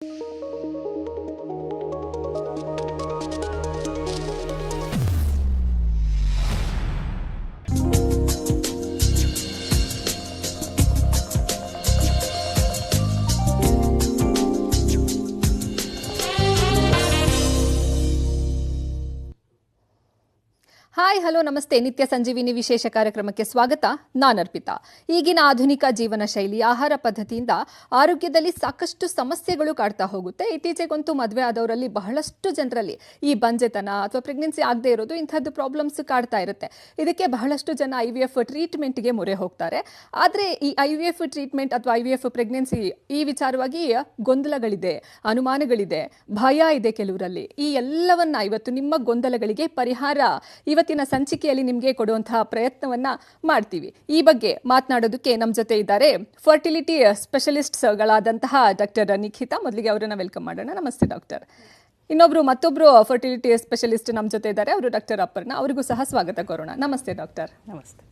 Música hi, hello, ನಮಸ್ತೆ. ನಿತ್ಯ ಸಂಜೀವಿನಿ ವಿಶೇಷ ಕಾರ್ಯಕ್ರಮಕ್ಕೆ ಸ್ವಾಗತ. ನಾನು ಅರ್ಪಿತಾ. ಈಗಿನ ಆಧುನಿಕ ಜೀವನ ಶೈಲಿ, ಆಹಾರ ಪದ್ಧತಿಯಿಂದ ಆರೋಗ್ಯದಲ್ಲಿ ಸಾಕಷ್ಟು ಸಮಸ್ಯೆಗಳು ಕಾಡ್ತಾ ಹೋಗುತ್ತೆ. ಇತ್ತೀಚೆಗಂತೂ ಮದುವೆ ಆದವರಲ್ಲಿ ಬಹಳಷ್ಟು ಜನರಲ್ಲಿ ಈ ಬಂಜೆತನ ಅಥವಾ ಪ್ರೆಗ್ನೆನ್ಸಿ ಆಗದೆ ಇರೋದು ಇಂಥದ್ದು ಪ್ರಾಬ್ಲಮ್ಸ್ ಕಾಡ್ತಾ ಇರುತ್ತೆ. ಇದಕ್ಕೆ ಬಹಳಷ್ಟು ಜನ ಐ ವಿ ಎಫ್ ಟ್ರೀಟ್ಮೆಂಟ್ಗೆ ಮೊರೆ ಹೋಗ್ತಾರೆ. ಆದರೆ ಈ ಐ ವಿ ಎಫ್ ಟ್ರೀಟ್ಮೆಂಟ್ ಅಥವಾ ಐ ವಿ ಎಫ್ ಪ್ರೆಗ್ನೆನ್ಸಿ ಈ ವಿಚಾರವಾಗಿ ಗೊಂದಲಗಳಿದೆ, ಅನುಮಾನಗಳಿದೆ, ಭಯ ಇದೆ ಕೆಲವರಲ್ಲಿ. ಈ ಎಲ್ಲವನ್ನ ಇವತ್ತು ನಿಮ್ಮ ಗೊಂದಲಗಳಿಗೆ ಪರಿಹಾರ ಇವತ್ತಿನ ಸಂಚಿಕೆಯಲ್ಲಿ ನಿಮಗೆ ಕೊಡುವಂತಹ ಪ್ರಯತ್ನವನ್ನ ಮಾಡ್ತೀವಿ. ಈ ಬಗ್ಗೆ ಮಾತನಾಡೋದಕ್ಕೆ ನಮ್ಮ ಜೊತೆ ಇದ್ದಾರೆ ಫರ್ಟಿಲಿಟಿ ಸ್ಪೆಷಲಿಸ್ಟ್ಸ್ಗಳಾದಂತಹ ಡಾಕ್ಟರ್ ನಿಖಿತಾ. ಮೊದಲಿಗೆ ಅವರನ್ನ ವೆಲ್ಕಮ್ ಮಾಡೋಣ. ನಮಸ್ತೆ ಡಾಕ್ಟರ್ ಇನ್ನೊಬ್ರು ಮತ್ತೊಬ್ರು ಫರ್ಟಿಲಿಟಿ ಸ್ಪೆಷಲಿಸ್ಟ್ ನಮ್ಮ ಜೊತೆ ಇದ್ದಾರೆ. ಅವರು ಡಾಕ್ಟರ್ ಅಪ್ಪರ್ನ ಅವರಿಗೂ ಸಹ ಸ್ವಾಗತ ಕೋರೋಣ. ನಮಸ್ತೆ ಡಾಕ್ಟರ್ ನಮಸ್ತೆ.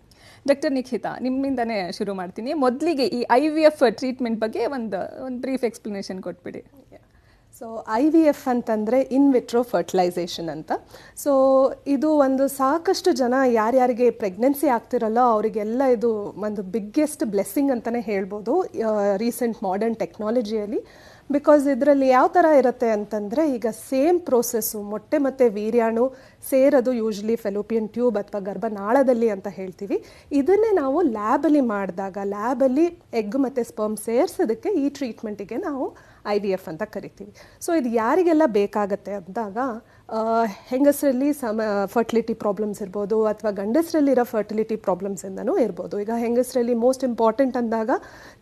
ಡಾಕ್ಟರ್ ನಿಖಿತಾ ನಿಮ್ಮಿಂದನೇ ಶುರು ಮಾಡ್ತೀನಿ. ಮೊದಲಿಗೆ ಈ ಐ ವಿ ಎಫ್ ಟ್ರೀಟ್ಮೆಂಟ್ ಬಗ್ಗೆ ಒಂದು ಒಂದು ಬ್ರೀಫ್ ಎಕ್ಸ್ಪ್ಲನೇಷನ್ ಕೊಟ್ಬಿಡಿ. ಸೊ ಐ ವಿ ಎಫ್ ಅಂತಂದರೆ ಇನ್ ವಿಟ್ರೋ ಫರ್ಟಿಲೈಸೇಷನ್ ಅಂತ. ಸೊ ಇದು ಒಂದು ಸಾಕಷ್ಟು ಜನ ಯಾರ್ಯಾರಿಗೆ ಪ್ರೆಗ್ನೆನ್ಸಿ ಆಗ್ತಿರಲ್ಲ ಅವರಿಗೆಲ್ಲ ಇದು ಒಂದು ಬಿಗ್ಗೆಸ್ಟ್ ಬ್ಲೆಸ್ಸಿಂಗ್ ಅಂತಲೇ ಹೇಳ್ಬೋದು ರೀಸೆಂಟ್ ಮಾಡರ್ನ್ ಟೆಕ್ನಾಲಜಿಯಲ್ಲಿ ಬಿಕಾಸ್ ಇದರಲ್ಲಿ ಯಾವ ಥರ ಇರುತ್ತೆ ಅಂತಂದರೆ, ಈಗ ಸೇಮ್ ಪ್ರೋಸೆಸ್ಸು ಮೊಟ್ಟೆ ಮತ್ತು ವೀರ್ಯಾಣು ಸೇರೋದು ಯೂಶ್ವಲಿ ಫೆಲೋಪಿಯನ್ ಟ್ಯೂಬ್ ಅಥವಾ ಗರ್ಭನಾಳದಲ್ಲಿ ಅಂತ ಹೇಳ್ತೀವಿ. ಇದನ್ನೇ ನಾವು ಲ್ಯಾಬಲ್ಲಿ ಮಾಡಿದಾಗ ಲ್ಯಾಬಲ್ಲಿ ಎಗ್ ಮತ್ತು ಸ್ಪರ್ಮ್ ಸೇರಿಸೋದಕ್ಕೆ ಈ ಟ್ರೀಟ್ಮೆಂಟಿಗೆ ನಾವು ಐ ವಿ ಎಫ್ ಅಂತ ಕರಿತೀವಿ. ಸೊ ಇದು ಯಾರಿಗೆಲ್ಲ ಬೇಕಾಗತ್ತೆ ಅಂದಾಗ ಹೆಂಗಸರಲ್ಲಿ ಸಮ ಫರ್ಟಿಲಿಟಿ ಪ್ರಾಬ್ಲಮ್ಸ್ ಇರ್ಬೋದು, ಅಥವಾ ಗಂಡಸರಲ್ಲಿರೋ ಫರ್ಟಿಲಿಟಿ ಪ್ರಾಬ್ಲಮ್ಸಿಂದನೂ ಇರ್ಬೋದು. ಈಗ ಹೆಂಗಸರಲ್ಲಿ ಮೋಸ್ಟ್ ಇಂಪಾರ್ಟೆಂಟ್ ಅಂದಾಗ,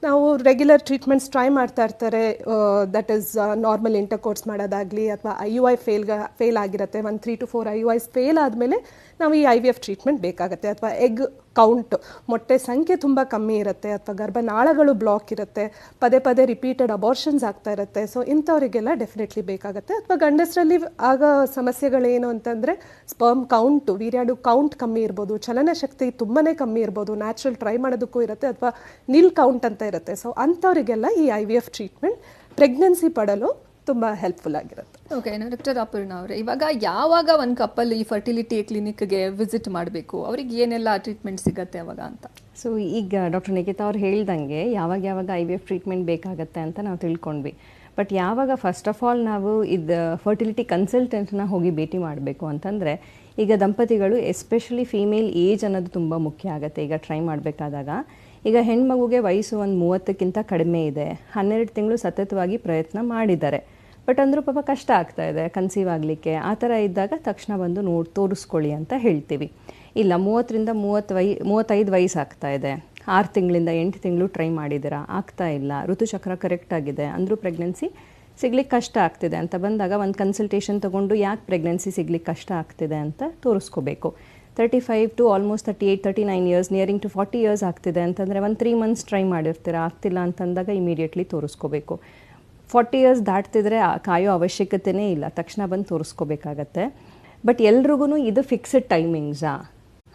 ನಾವು ರೆಗ್ಯುಲರ್ ಟ್ರೀಟ್ಮೆಂಟ್ಸ್ ಟ್ರೈ ಮಾಡ್ತಾ ಇರ್ತಾರೆ ದಟ್ ಈಸ್ ನಾರ್ಮಲ್ ಇಂಟರ್ಕೋರ್ಸ್ ಮಾಡೋದಾಗಲಿ, ಅಥವಾ ಐ ಯು ಐ ಫೇಲ್ಗ ಫೇಲ್ ಆಗಿರುತ್ತೆ ಒಂದು three to four I U Is fail ಆದಮೇಲೆ ನಾವು ಈ ಐ ವಿ ಎಫ್ ಟ್ರೀಟ್ಮೆಂಟ್ ಬೇಕಾಗುತ್ತೆ. ಅಥವಾ ಎಗ್ ಕೌಂಟ್ ಮೊಟ್ಟೆ ಸಂಖ್ಯೆ ತುಂಬ ಕಮ್ಮಿ ಇರುತ್ತೆ ಅಥವಾ ಗರ್ಭನಾಳಗಳು ಬ್ಲಾಕ್ ಇರುತ್ತೆ, ಪದೇ ಪದೇ ರಿಪೀಟೆಡ್ ಅಬಾರ್ಷನ್ಸ್ ಆಗ್ತಾ ಇರುತ್ತೆ. ಸೊ ಇಂಥವರಿಗೆಲ್ಲ ಡೆಫಿನೆಟ್ಲಿ ಬೇಕಾಗುತ್ತೆ. ಅಥವಾ ಗಂಡಸರಲ್ಲಿ ಆಗ ಸಮಸ್ಯೆಗಳೇನು ಅಂತಂದರೆ ಸ್ಪರ್ಮ್ ಕೌಂಟು ವೀರ್ಯಾಡು ಕೌಂಟ್ ಕಮ್ಮಿ ಇರ್ಬೋದು, ಚಲನಶಕ್ತಿ ತುಂಬಾ ಕಮ್ಮಿ ಇರ್ಬೋದು ನ್ಯಾಚುರಲ್ ಟ್ರೈ ಮಾಡೋದಕ್ಕೂ ಇರುತ್ತೆ ಅಥವಾ ನಿಲ್ ಕೌಂಟ್ ಅಂತ ಇರುತ್ತೆ. ಸೊ ಅಂಥವರಿಗೆಲ್ಲ ಈ I V F treatment pregnancy ಪಡಲು ತುಂಬ ಹೆಲ್ಪ್ಫುಲ್ ಆಗಿರುತ್ತೆ. ಓಕೆ ಡಾಕ್ಟರ್ ಅಪರ್ಣ ಅವರೇ ಇವಾಗ ಯಾವಾಗ ಒಂದು ಕಪ್ಪಲ್ ಈ ಫರ್ಟಿಲಿಟಿ ಕ್ಲಿನಿಕ್ಗೆ ವಿಸಿಟ್ ಮಾಡಬೇಕು? ಅವ್ರಿಗೆ ಏನೆಲ್ಲ ಟ್ರೀಟ್ಮೆಂಟ್ ಸಿಗುತ್ತೆ ಅವಾಗ ಅಂತ? ಸೊ ಈಗ ಡಾಕ್ಟರ್ ನಿಖಿತಾ ಅವ್ರು ಹೇಳ್ದಂಗೆ ಯಾವಾಗ ಯಾವಾಗ ಐ ವಿ ಎಫ್ ಟ್ರೀಟ್ಮೆಂಟ್ ಬೇಕಾಗತ್ತೆ ಅಂತ ನಾವು ತಿಳ್ಕೊಂಡ್ವಿ. ಬಟ್ ಯಾವಾಗ ಫಸ್ಟ್ ಆಫ್ ಆಲ್ ನಾವು ಇದು ಫರ್ಟಿಲಿಟಿ ಕನ್ಸಲ್ಟೆಂಟ್ನ ಹೋಗಿ ಭೇಟಿ ಮಾಡಬೇಕು ಅಂತಂದರೆ ಈಗ ದಂಪತಿಗಳು ಎಸ್ಪೆಷಲಿ ಫೀಮೇಲ್ ಏಜ್ ಅನ್ನೋದು ತುಂಬ ಮುಖ್ಯ ಆಗುತ್ತೆ. ಈಗ ಟ್ರೈ ಮಾಡಬೇಕಾದಾಗ ಈಗ ಹೆಣ್ಮಗುಗೆ ವಯಸ್ಸು ಒಂದು ಮೂವತ್ತಕ್ಕಿಂತ ಕಡಿಮೆ ಇದೆ. ಹನ್ನೆರಡು ತಿಂಗಳು ಸತತವಾಗಿ ಪ್ರಯತ್ನ ಮಾಡಿದ್ದಾರೆ. ಬಟ್ ಅಂದರೂ ಪಾಪ ಕಷ್ಟ ಆಗ್ತಾ ಇದೆ ಕನ್ಸೀವ್ ಆಗಲಿಕ್ಕೆ. ಆ ಥರ ಇದ್ದಾಗ ತಕ್ಷಣ ಬಂದು ನೋಡಿ ತೋರಿಸ್ಕೊಳ್ಳಿ ಅಂತ ಹೇಳ್ತೀವಿ. ಇಲ್ಲ, ಮೂವತ್ತರಿಂದ ಮೂವತ್ತು ವೈ, ಮೂವತ್ತೈದು ವಯಸ್ಸಾಗ್ತಾ ಇದೆ. ಆರು ತಿಂಗಳಿಂದ ಎಂಟು ತಿಂಗಳು ಟ್ರೈ ಮಾಡಿದ್ದೀರಾ? ಆಗ್ತಾ ಇಲ್ಲ. ಋತುಚಕ್ರ ಕರೆಕ್ಟ್ ಆಗಿದೆ. ಅಂದರೂ ಪ್ರೆಗ್ನೆನ್ಸಿ ಸಿಗ್ಲಿಕ್ಕೆ ಕಷ್ಟ ಆಗ್ತಿದೆ ಅಂತ ಬಂದಾಗ ಒಂದು ಕನ್ಸಲ್ಟೇಷನ್ ತೊಗೊಂಡು ಯಾಕೆ ಪ್ರೆಗ್ನೆನ್ಸಿ ಸಿಗ್ಲಿಕ್ಕೆ ಕಷ್ಟ ಆಗ್ತಿದೆ ಅಂತ ತೋರಿಸ್ಕೋಬೇಕು. Thirty five to almost thirty eight, thirty nine years, nearing to forty years ಆಗ್ತಿದೆ ಅಂತಂದರೆ ಒಂದು ತ್ರೀ ಮಂತ್ಸ್ ಟ್ರೈ ಮಾಡಿರ್ತೀರ? ಆಗ್ತಿಲ್ಲ ಅಂತಂದಾಗ ಇಮಿಡಿಯೇಟ್ಲಿ ತೋರಿಸ್ಕೋಬೇಕು. ಫಾರ್ಟಿ ಇಯರ್ಸ್ ದಾಟ್ತಿದ್ರೆ ಕಾಯೋ ಅವಶ್ಯಕತೆನೇ ಇಲ್ಲ. ತಕ್ಷಣ ಬಂದು ತೋರಿಸ್ಕೋಬೇಕಾಗತ್ತೆ. ಬಟ್ ಎಲ್ರಿಗೂ ಇದು ಫಿಕ್ಸ್ಡ್ ಟೈಮಿಂಗ್ಸಾ?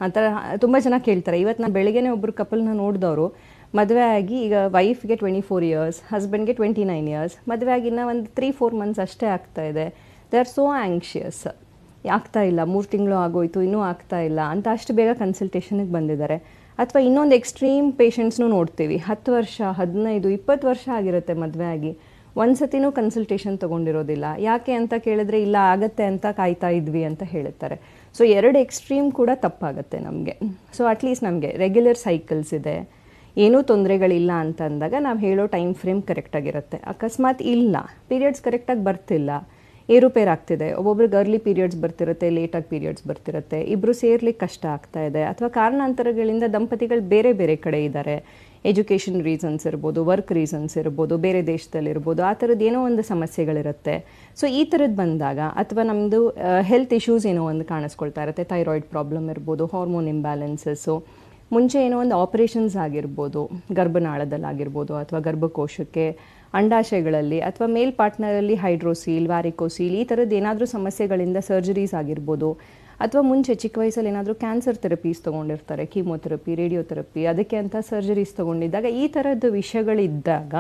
ಆ ಥರ ತುಂಬ ಜನ ಕೇಳ್ತಾರೆ. ಇವತ್ತು ನಾನು ಬೆಳಗ್ಗೆನೇ ಒಬ್ಬರು ಕಪಲ್ನ ನೋಡಿದವರು. ಮದುವೆ ಆಗಿ ಈಗ ವೈಫ್ಗೆ ಟ್ವೆಂಟಿ ಫೋರ್ ಇಯರ್ಸ್ ಹಸ್ಬೆಂಡ್ಗೆ ಟ್ವೆಂಟಿ ನೈನ್ ಇಯರ್ಸ್ ಮದುವೆ ಆಗಿ ಇನ್ನೂ ಒಂದು ತ್ರೀ ಫೋರ್ ಮಂತ್ಸ್ ಅಷ್ಟೇ ಆಗ್ತಾ ಇದೆ. ದೇ ಆರ್ ಸೋ ಆ್ಯಂಕ್ಷಿಯಸ್ ಆಗ್ತಾ ಇಲ್ಲ. ಮೂರು ತಿಂಗಳು ಆಗೋಯ್ತು, ಇನ್ನೂ ಆಗ್ತಾ ಇಲ್ಲ. ಅಂತ ಅಷ್ಟು ಬೇಗ ಕನ್ಸಲ್ಟೇಷನಿಗೆ ಬಂದಿದ್ದಾರೆ. ಅಥವಾ ಇನ್ನೊಂದು ಎಕ್ಸ್ಟ್ರೀಮ್ ಪೇಷಂಟ್ಸ್ನು ನೋಡ್ತೀವಿ. ಹತ್ತು ವರ್ಷ, ಹದಿನೈದು, ಇಪ್ಪತ್ತು ವರ್ಷ ಆಗಿರುತ್ತೆ ಮದುವೆ ಆಗಿ. ಒಂದು ಸತಿನೂ ಕನ್ಸಲ್ಟೇಷನ್ ತೊಗೊಂಡಿರೋದಿಲ್ಲ. ಯಾಕೆ ಅಂತ ಕೇಳಿದ್ರೆ, ಇಲ್ಲ, ಆಗತ್ತೆ ಅಂತ ಕಾಯ್ತಾ ಇದ್ವಿ ಅಂತ ಹೇಳುತ್ತಾರೆ. ಸೊ ಎರಡು ಎಕ್ಸ್ಟ್ರೀಮ್ ಕೂಡ ತಪ್ಪಾಗುತ್ತೆ ನಮಗೆ. ಸೊ ಅಟ್ಲೀಸ್ಟ್ ನಮಗೆ ರೆಗ್ಯುಲರ್ ಸೈಕಲ್ಸ್ ಇದೆ. ಏನೂ ತೊಂದರೆಗಳಿಲ್ಲ ಅಂತ ಅಂದಾಗ ನಾವು ಹೇಳೋ ಟೈಮ್ ಫ್ರೇಮ್ ಕರೆಕ್ಟಾಗಿರುತ್ತೆ ಅಕಸ್ಮಾತ್ ಇಲ್ಲ. ಪೀರಿಯಡ್ಸ್ ಕರೆಕ್ಟಾಗಿ ಬರ್ತಿಲ್ಲ. ಏರುಪೇರು ಆಗ್ತಿದೆ ಒಬ್ಬೊಬ್ರಿಗೆ ಅರ್ಲಿ ಪೀರಿಯಡ್ಸ್ ಬರ್ತಿರುತ್ತೆ ಲೇಟಾಗಿ ಪೀರಿಯಡ್ಸ್ ಬರ್ತಿರುತ್ತೆ. ಇಬ್ಬರು ಸೇರ್ಲಿಕ್ಕೆ ಕಷ್ಟ ಆಗ್ತಾ ಇದೆ. ಅಥವಾ ಕಾರಣಾಂತರಗಳಿಂದ ದಂಪತಿಗಳು ಬೇರೆ ಬೇರೆ ಕಡೆ ಇದ್ದಾರೆ ಎಜುಕೇಷನ್ ರೀಸನ್ಸ್ ಇರ್ಬೋದು ವರ್ಕ್ ರೀಸನ್ಸ್ ಇರ್ಬೋದು, ಬೇರೆ ದೇಶದಲ್ಲಿ ಇರ್ಬೋದು, ಆ ಥರದ್ದು ಏನೋ ಒಂದು ಸಮಸ್ಯೆಗಳಿರುತ್ತೆ. ಸೊ ಈ ಥರದ್ದು ಬಂದಾಗ ಅಥವಾ ನಮ್ಮದು ಹೆಲ್ತ್ ಇಶ್ಯೂಸ್ ಏನೋ ಒಂದು ಕಾಣಿಸ್ಕೊಳ್ತಾ ಇರುತ್ತೆ. ಥೈರಾಯ್ಡ್ ಪ್ರಾಬ್ಲಮ್ ಇರ್ಬೋದು ಹಾರ್ಮೋನ್ ಇಂಬ್ಯಾಲೆನ್ಸಸ್ಸು ಮುಂಚೆ ಏನೋ ಒಂದು ಆಪರೇಷನ್ಸ್ ಆಗಿರ್ಬೋದು, ಗರ್ಭನಾಳದಲ್ಲಾಗಿರ್ಬೋದು ಅಥವಾ ಗರ್ಭಕೋಶಕ್ಕೆ ಅಂಡಾಶಯಗಳಲ್ಲಿ ಅಥವಾ ಮೇಲ್ ಪಾರ್ಟ್ನರಲ್ಲಿ ಹೈಡ್ರೋಸೀಲ್ ವ್ಯಾರಿಕೋಸೀಲ್ ಈ ಥರದ್ದು ಏನಾದರೂ ಸಮಸ್ಯೆಗಳಿಂದ ಸರ್ಜರೀಸ್ ಆಗಿರ್ಬೋದು ಅಥವಾ ಮುಂಚೆ ಚಿಕ್ಕ ವಯಸ್ಸಲ್ಲಿ ಏನಾದರೂ ಕ್ಯಾನ್ಸರ್ ಥೆರಪೀಸ್ ತೊಗೊಂಡಿರ್ತಾರೆ ಕೀಮೋಥೆರಪಿ ರೇಡಿಯೋಥೆರಪಿ ಅದಕ್ಕೆ ಅಂತ ಸರ್ಜರೀಸ್ ತೊಗೊಂಡಿದ್ದಾಗ ಈ ಥರದ್ದು ವಿಷಯಗಳಿದ್ದಾಗ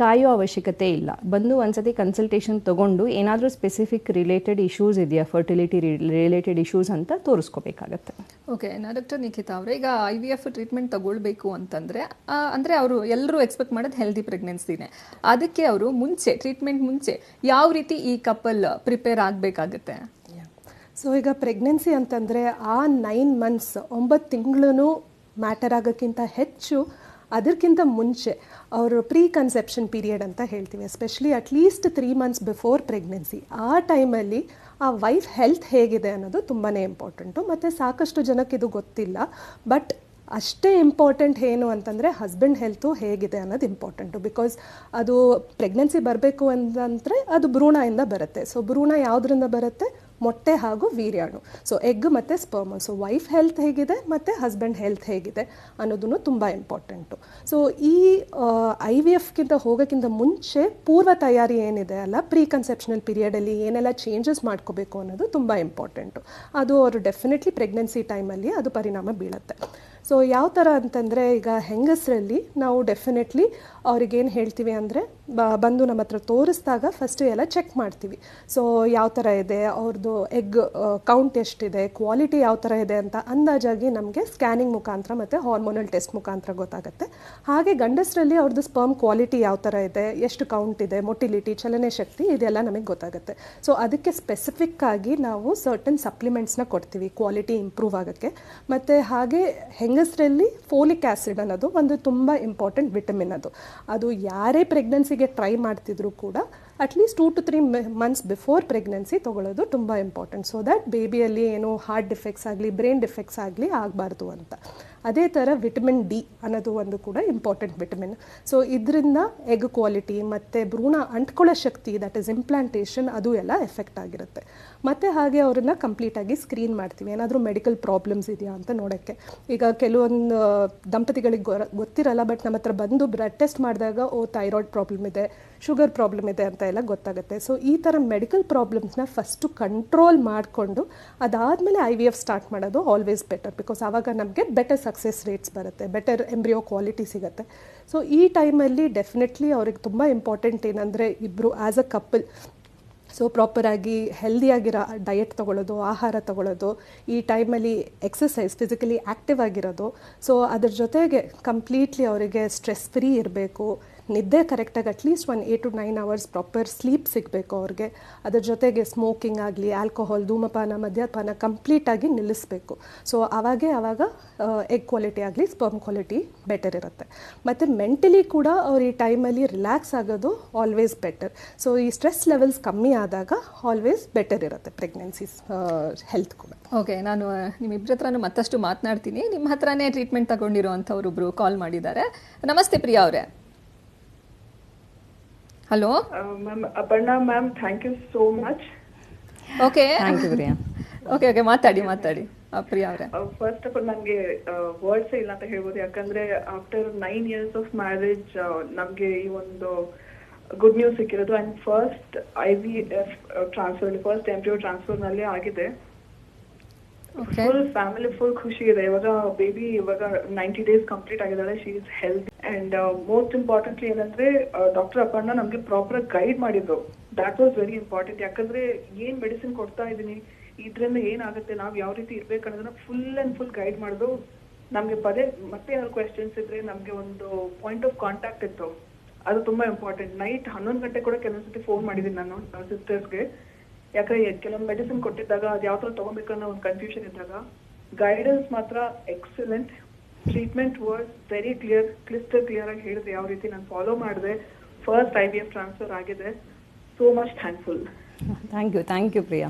ಕಾಯೋ ಅವಶ್ಯಕತೆ ಇಲ್ಲ. ಬಂದು ಒಂದ್ಸತಿ ಕನ್ಸಲ್ಟೇಷನ್ ತಗೊಂಡು ಏನಾದರೂ ಸ್ಪೆಸಿಫಿಕ್ ರಿಲೇಟೆಡ್ ಇಶ್ಯೂಸ್ ಇದೆಯಾ ಫರ್ಟಿಲಿಟಿ ರಿಲೇಟೆಡ್ ಇಶ್ಯೂಸ್ ಅಂತ ತೋರಿಸ್ಕೋಬೇಕಾಗತ್ತೆ. ಓಕೆ ನಾ ಡಾಕ್ಟರ್ ನಿಖಿತಾ ಅವರೇ, ಈಗ ಐ ವಿ ಎಫ್ ಟ್ರೀಟ್ಮೆಂಟ್ ತಗೊಳ್ಬೇಕು ಅಂತಂದ್ರೆ ಅಂದರೆ ಅವರು ಎಲ್ಲರೂ ಎಕ್ಸ್ಪೆಕ್ಟ್ ಮಾಡೋದು ಹೆಲ್ದಿ ಪ್ರೆಗ್ನೆನ್ಸಿನೇ ಅದಕ್ಕೆ ಅವರು ಮುಂಚೆ ಟ್ರೀಟ್ಮೆಂಟ್ ಮುಂಚೆ ಯಾವ ರೀತಿ ಈ ಕಪಲ್ ಪ್ರಿಪೇರ್ ಆಗಬೇಕಾಗುತ್ತೆ? ಸೊ ಈಗ ಪ್ರೆಗ್ನೆನ್ಸಿ ಅಂತಂದರೆ ಆ ನೈನ್ ಮಂತ್ಸ್ ಒಂಬತ್ತು ತಿಂಗಳೂ ಮ್ಯಾಟರ್ ಆಗೋಕ್ಕಿಂತ ಹೆಚ್ಚು ಅದಕ್ಕಿಂತ ಮುಂಚೆ ಅವರು ಪ್ರೀ ಕನ್ಸೆಪ್ಷನ್ ಪೀರಿಯಡ್ ಅಂತ ಹೇಳ್ತೀವಿ. Especially at least three months before pregnancy ಆ ಟೈಮಲ್ಲಿ ಆ ವೈಫ್ ಹೆಲ್ತ್ ಹೇಗಿದೆ ಅನ್ನೋದು ತುಂಬಾ ಇಂಪಾರ್ಟೆಂಟು ಮತ್ತು ಸಾಕಷ್ಟು ಜನಕ್ಕೆ ಇದು ಗೊತ್ತಿಲ್ಲ. ಬಟ್ ಅಷ್ಟೇ ಇಂಪಾರ್ಟೆಂಟ್ ಏನು ಅಂತಂದರೆ ಹಸ್ಬೆಂಡ್ ಹೆಲ್ತು ಹೇಗಿದೆ ಅನ್ನೋದು ಇಂಪಾರ್ಟೆಂಟು ಬಿಕಾಸ್ ಅದು ಪ್ರೆಗ್ನೆನ್ಸಿ ಬರಬೇಕು ಅಂತಂದರೆ ಅದು ಭ್ರೂಣದಿಂದ ಬರುತ್ತೆ. ಸೊ ಭ್ರೂಣ ಯಾವುದರಿಂದ ಬರುತ್ತೆ? ಮೊಟ್ಟೆ ಹಾಗೂ ವೀರ್ಯಾಣು. ಸೊ ಎಗ್ ಮತ್ತು ಸ್ಪರ್ಮ್ ಸೊ ವೈಫ್ ಹೆಲ್ತ್ ಹೇಗಿದೆ ಮತ್ತು ಹಸ್ಬೆಂಡ್ ಹೆಲ್ತ್ ಹೇಗಿದೆ ಅನ್ನೋದನ್ನು ತುಂಬ ಇಂಪಾರ್ಟೆಂಟು ಸೊ ಈ ಐ ವಿ ಎಫ್ಗಿಂತ ಹೋಗೋಕ್ಕಿಂತ ಮುಂಚೆ ಪೂರ್ವ ತಯಾರಿ ಏನಿದೆ ಅಲ್ಲ ಪ್ರೀ ಕನ್ಸೆಪ್ಷನಲ್ ಪೀರಿಯಡಲ್ಲಿ ಏನೆಲ್ಲ ಚೇಂಜಸ್ ಮಾಡ್ಕೋಬೇಕು ಅನ್ನೋದು ತುಂಬ ಇಂಪಾರ್ಟೆಂಟು ಅದು ಅವರು ಡೆಫಿನೆಟ್ಲಿ ಪ್ರೆಗ್ನೆನ್ಸಿ ಟೈಮಲ್ಲಿ ಅದು ಪರಿಣಾಮ ಬೀಳುತ್ತೆ. ಸೊ ಯಾವ ಥರ ಅಂತಂದರೆ ಈಗ ಹೆಂಗಸರಲ್ಲಿ ನಾವು ಡೆಫಿನೆಟ್ಲಿ ಅವ್ರಿಗೇನು ಹೇಳ್ತೀವಿ ಅಂದರೆ ಬಂದು ನಮ್ಮ ಹತ್ರ ತೋರಿಸಿದಾಗ ಫಸ್ಟು ಎಲ್ಲ ಚೆಕ್ ಮಾಡ್ತೀವಿ. ಸೊ ಯಾವ ಥರ ಇದೆ? ಅವ್ರದ್ದು ಎಗ್ ಕೌಂಟ್ ಎಷ್ಟಿದೆ? ಕ್ವಾಲಿಟಿ ಯಾವ ಥರ ಇದೆ ಅಂತ ಅಂದಾಜಾಗಿ ನಮಗೆ ಸ್ಕ್ಯಾನಿಂಗ್ ಮುಖಾಂತರ ಮತ್ತು ಹಾರ್ಮೋನಲ್ ಟೆಸ್ಟ್ ಮುಖಾಂತರ ಗೊತ್ತಾಗುತ್ತೆ. ಹಾಗೆ ಗಂಡಸರಲ್ಲಿ ಅವ್ರದ್ದು ಸ್ಪರ್ಮ್ ಕ್ವಾಲಿಟಿ ಯಾವ ಥರ ಇದೆ? ಎಷ್ಟು ಕೌಂಟ್ ಇದೆ? ಮೊಟಿಲಿಟಿ ಚಲನೆ ಶಕ್ತಿ ಇದೆಲ್ಲ ನಮಗೆ ಗೊತ್ತಾಗುತ್ತೆ. ಸೊ ಅದಕ್ಕೆ ಸ್ಪೆಸಿಫಿಕ್ ಆಗಿ ನಾವು ಸರ್ಟನ್ ಸಪ್ಲಿಮೆಂಟ್ಸ್ನ ಕೊಡ್ತೀವಿ ಕ್ವಾಲಿಟಿ ಇಂಪ್ರೂವ್ ಆಗೋಕ್ಕೆ. ಮತ್ತು ಹಾಗೆ ಹೆಂಗಸರಲ್ಲಿ ಫೋಲಿಕ್ ಆ್ಯಸಿಡ್ ಅನ್ನೋದು ಒಂದು ತುಂಬ ಇಂಪಾರ್ಟೆಂಟ್ ವಿಟಮಿನ್ ಅದು. ಅದು ಯಾರೇ ಪ್ರೆಗ್ನೆನ್ಸಿಗೆ ಟ್ರೈ ಮಾಡ್ತಿದ್ರು ಕೂಡ at least two to three months before pregnancy ತೊಗೊಳ್ಳೋದು ತುಂಬ ಇಂಪಾರ್ಟೆಂಟ್ ಸೊ ದ್ಯಾಟ್ ಬೇಬಿಯಲ್ಲಿ ಏನು ಹಾರ್ಟ್ ಡಿಫೆಕ್ಟ್ಸ್ ಆಗಲಿ ಬ್ರೈನ್ ಡಿಫೆಕ್ಟ್ಸ್ ಆಗಲಿ ಆಗಬಾರ್ದು ಅಂತ. ಅದೇ ಥರ ವಿಟಮಿನ್ ಡಿ ಅನ್ನೋದು ಒಂದು ಕೂಡ ಇಂಪಾರ್ಟೆಂಟ್ ವಿಟಮಿನ್ ಸೊ ಇದರಿಂದ ಎಗ್ ಕ್ವಾಲಿಟಿ ಮತ್ತು ಭ್ರೂಣ ಅಂಟ್ಕೊಳ್ಳೋ ಶಕ್ತಿ ದಟ್ ಇಸ್ ಇಂಪ್ಲಾಂಟೇಷನ್ ಅದು ಎಲ್ಲ ಎಫೆಕ್ಟ್ ಆಗಿರುತ್ತೆ. ಮತ್ತು ಹಾಗೆ ಅವರನ್ನು ಕಂಪ್ಲೀಟಾಗಿ ಸ್ಕ್ರೀನ್ ಮಾಡ್ತೀವಿ. ಏನಾದರೂ ಮೆಡಿಕಲ್ ಪ್ರಾಬ್ಲಮ್ಸ್ ಇದೆಯಾ ಅಂತ ನೋಡೋಕ್ಕೆ. ಈಗ ಕೆಲವೊಂದು ದಂಪತಿಗಳಿಗೆ ಗೊತ್ತಿರಲ್ಲ ಬಟ್ ನಮ್ಮ ಹತ್ರ ಬಂದು ಬ್ಲಡ್ ಟೆಸ್ಟ್ ಮಾಡಿದಾಗ, ಓ ಥೈರಾಯ್ಡ್ ಪ್ರಾಬ್ಲಮ್ ಇದೆ ಶುಗರ್ ಪ್ರಾಬ್ಲಮ್ ಇದೆ ಅಂತ ಎಲ್ಲ ಗೊತ್ತಾಗುತ್ತೆ. ಸೊ ಈ ಥರ ಮೆಡಿಕಲ್ ಪ್ರಾಬ್ಲಮ್ಸ್ನ ಫಸ್ಟು ಕಂಟ್ರೋಲ್ ಮಾಡಿಕೊಂಡು ಅದಾದಮೇಲೆ ಐ ವಿ ಎಫ್ ಸ್ಟಾರ್ಟ್ ಮಾಡೋದು ಆಲ್ವೇಸ್ ಬೆಟರ್ ಬಿಕಾಸ್ ಆವಾಗ ನಮಗೆ ಬೆಟರ್ ಸಕ್ಸಸ್ ರೇಟ್ಸ್ ಬರುತ್ತೆ ಬೆಟರ್ ಎಂಬ್ರಿಯೋ ಕ್ವಾಲಿಟಿ ಸಿಗುತ್ತೆ. ಸೊ ಈ ಟೈಮಲ್ಲಿ ಡೆಫಿನೆಟ್ಲಿ ಅವ್ರಿಗೆ ತುಂಬ ಇಂಪಾರ್ಟೆಂಟ್ ಏನಂದರೆ ಇಬ್ಬರು ಆ್ಯಸ್ ಅ ಕಪಲ್ ಸೊ ಪ್ರಾಪರಾಗಿ ಹೆಲ್ದಿಯಾಗಿರೋ ಡಯಟ್ ತೊಗೊಳ್ಳೋದು, ಆಹಾರ ತೊಗೊಳ್ಳೋದು, ಈ ಟೈಮಲ್ಲಿ ಎಕ್ಸಸೈಸ್ ಫಿಸಿಕಲಿ ಆ್ಯಕ್ಟಿವ್ ಆಗಿರೋದು. ಸೊ ಅದ್ರ ಜೊತೆಗೆ ಕಂಪ್ಲೀಟ್ಲಿ ಅವರಿಗೆ ಸ್ಟ್ರೆಸ್ ಫ್ರೀ ಇರಬೇಕು. ನಿದ್ದೆ ಕರೆಕ್ಟಾಗಿ at least one eight to nine hours proper sleep ಸಿಗಬೇಕು ಅವ್ರಿಗೆ. ಅದರ ಜೊತೆಗೆ ಸ್ಮೋಕಿಂಗ್ ಆಗಲಿ ಆಲ್ಕೋಹಾಲ್ ಧೂಮಪಾನ, ಮದ್ಯಪಾನ ಕಂಪ್ಲೀಟಾಗಿ ನಿಲ್ಲಿಸಬೇಕು. ಸೊ ಅವಾಗೇ ಆವಾಗ ಎಗ್ ಕ್ವಾಲಿಟಿ ಆಗಲಿ ಸ್ಪರ್ಮ್ ಕ್ವಾಲಿಟಿ ಬೆಟರ್ ಇರುತ್ತೆ. ಮತ್ತು ಮೆಂಟಲಿ ಕೂಡ ಅವ್ರು ಈ ಟೈಮಲ್ಲಿ ರಿಲ್ಯಾಕ್ಸ್ ಆಗೋದು ಆಲ್ವೇಸ್ ಬೆಟರ್ ಸೊ ಈ ಸ್ಟ್ರೆಸ್ ಲೆವೆಲ್ಸ್ ಕಮ್ಮಿ ಆದಾಗ ಆಲ್ವೇಸ್ ಬೆಟರ್ ಇರುತ್ತೆ ಪ್ರೆಗ್ನೆನ್ಸೀಸ್ ಹೆಲ್ತ್ ಕೂಡ. ಓಕೆ ನಾನು ನಿಮ್ಮಿಬ್ಬರ ಹತ್ರನೂ ಮತ್ತಷ್ಟು ಮಾತನಾಡ್ತೀನಿ. ನಿಮ್ಮ ಹತ್ರನೇ ಟ್ರೀಟ್ಮೆಂಟ್ ತಗೊಂಡಿರೋ ಅಂಥವ್ರೊಬ್ರು ಕಾಲ್ ಮಾಡಿದ್ದಾರೆ. ನಮಸ್ತೆ ಪ್ರಿಯಾ ಅವರೇ. Hello ma'am Aparna ma'am thank you so much okay thank you Priya okay okay ಮಾತಾಡಿ ಮಾತಾಡಿ. ಆ, ಪ್ರಿಯಾ ಅವರೇ. ಫಸ್ಟ್ ಆಫ್ ಆಲ್ ನನಗೆ ವರ್ಡ್ಸ್ ಇಲ್ಲ ಅಂತ ಹೇಳ್ಬೋದು. ಯಾಕಂದ್ರೆ after nine years of marriage ನಮಗೆ ಈ ಒಂದು ಗುಡ್ ನ್ಯೂಸ್ ಸಿಕ್ಕಿರೋದು. And first I V F transfer first embryo ಟ್ರಾನ್ಸ್ಫರ್ನಲ್ಲಿ ಆಗಿದೆ. ಫುಲ್ ಫ್ಯಾಮಿಲಿ ಫುಲ್ ಖುಷಿ ಇದೆ. ಇವಾಗ ಬೇಬಿ ಇವಾಗ ನೈಂಟಿ ಡೇಸ್ ಕಂಪ್ಲೀಟ್ ಆಗಿದ್ದಾಳೆ. She is health and most importantly ಏನಂದ್ರೆ ಡಾಕ್ಟರ್ ಅಪರ್ಣ ನಮ್ಗೆ ಪ್ರಾಪರ್ ಗೈಡ್ ಮಾಡಿದ್ರು ದಾಟ್ ವಾಸ್ ವೆರಿ ಇಂಪಾರ್ಟೆಂಟ್ ಯಾಕಂದ್ರೆ ಏನ್ ಮೆಡಿಸಿನ್ ಕೊಡ್ತಾ ಇದೀನಿ ಇದ್ರಿಂದ ಏನಾಗುತ್ತೆ, ನಾವ್ ಯಾವ ರೀತಿ ಇರ್ಬೇಕು ಅನ್ನೋದನ್ನ ಫುಲ್ ಅಂಡ್ ಫುಲ್ ಗೈಡ್ ಮಾಡಿದ್ರು ನಮ್ಗೆ ಪದೇ, ಮತ್ತೆ ಏನಾದ್ರು ಕ್ವೆಶನ್ಸ್ ಇದ್ರೆ ನಮ್ಗೆ ಒಂದು ಪಾಯಿಂಟ್ ಆಫ್ ಕಾಂಟ್ಯಾಕ್ಟ್ ಇತ್ತು. ಅದು ತುಂಬಾ ಇಂಪಾರ್ಟೆಂಟ್ ನೈಟ್ ಹನ್ನೊಂದು ಗಂಟೆ ಕೂಡ ಕೆಲವೊಂದ್ಸತಿ ಫೋನ್ ಮಾಡಿದ್ದೀನಿ ನಾನು ಸಿಸ್ಟರ್ಸ್ಗೆ ಯಾಕಂದ್ರೆ ಕೆಲವೊಂದು ಮೆಡಿಸಿನ್ ಕೊಟ್ಟಿದ್ದಾಗ ಅದು ಯಾವ ಥರ ತಗೋಬೇಕು ಅನ್ನೋ ಒಂದು ಕನ್ಫ್ಯೂಷನ್ ಇದ್ದಾಗ ಗೈಡೆನ್ಸ್ ಮಾತ್ರ excellent treatment word very clear ಕ್ಲಿಸ್ಟರ್ clear ಆಗಿ ಹೇಳಿದೆ. ಯಾವ ರೀತಿ ನಾನು ಫಾಲೋ ಮಾಡಿದೆ first I B F transfer ಆಗಿದೆ. So much thankful thank you thank you Priya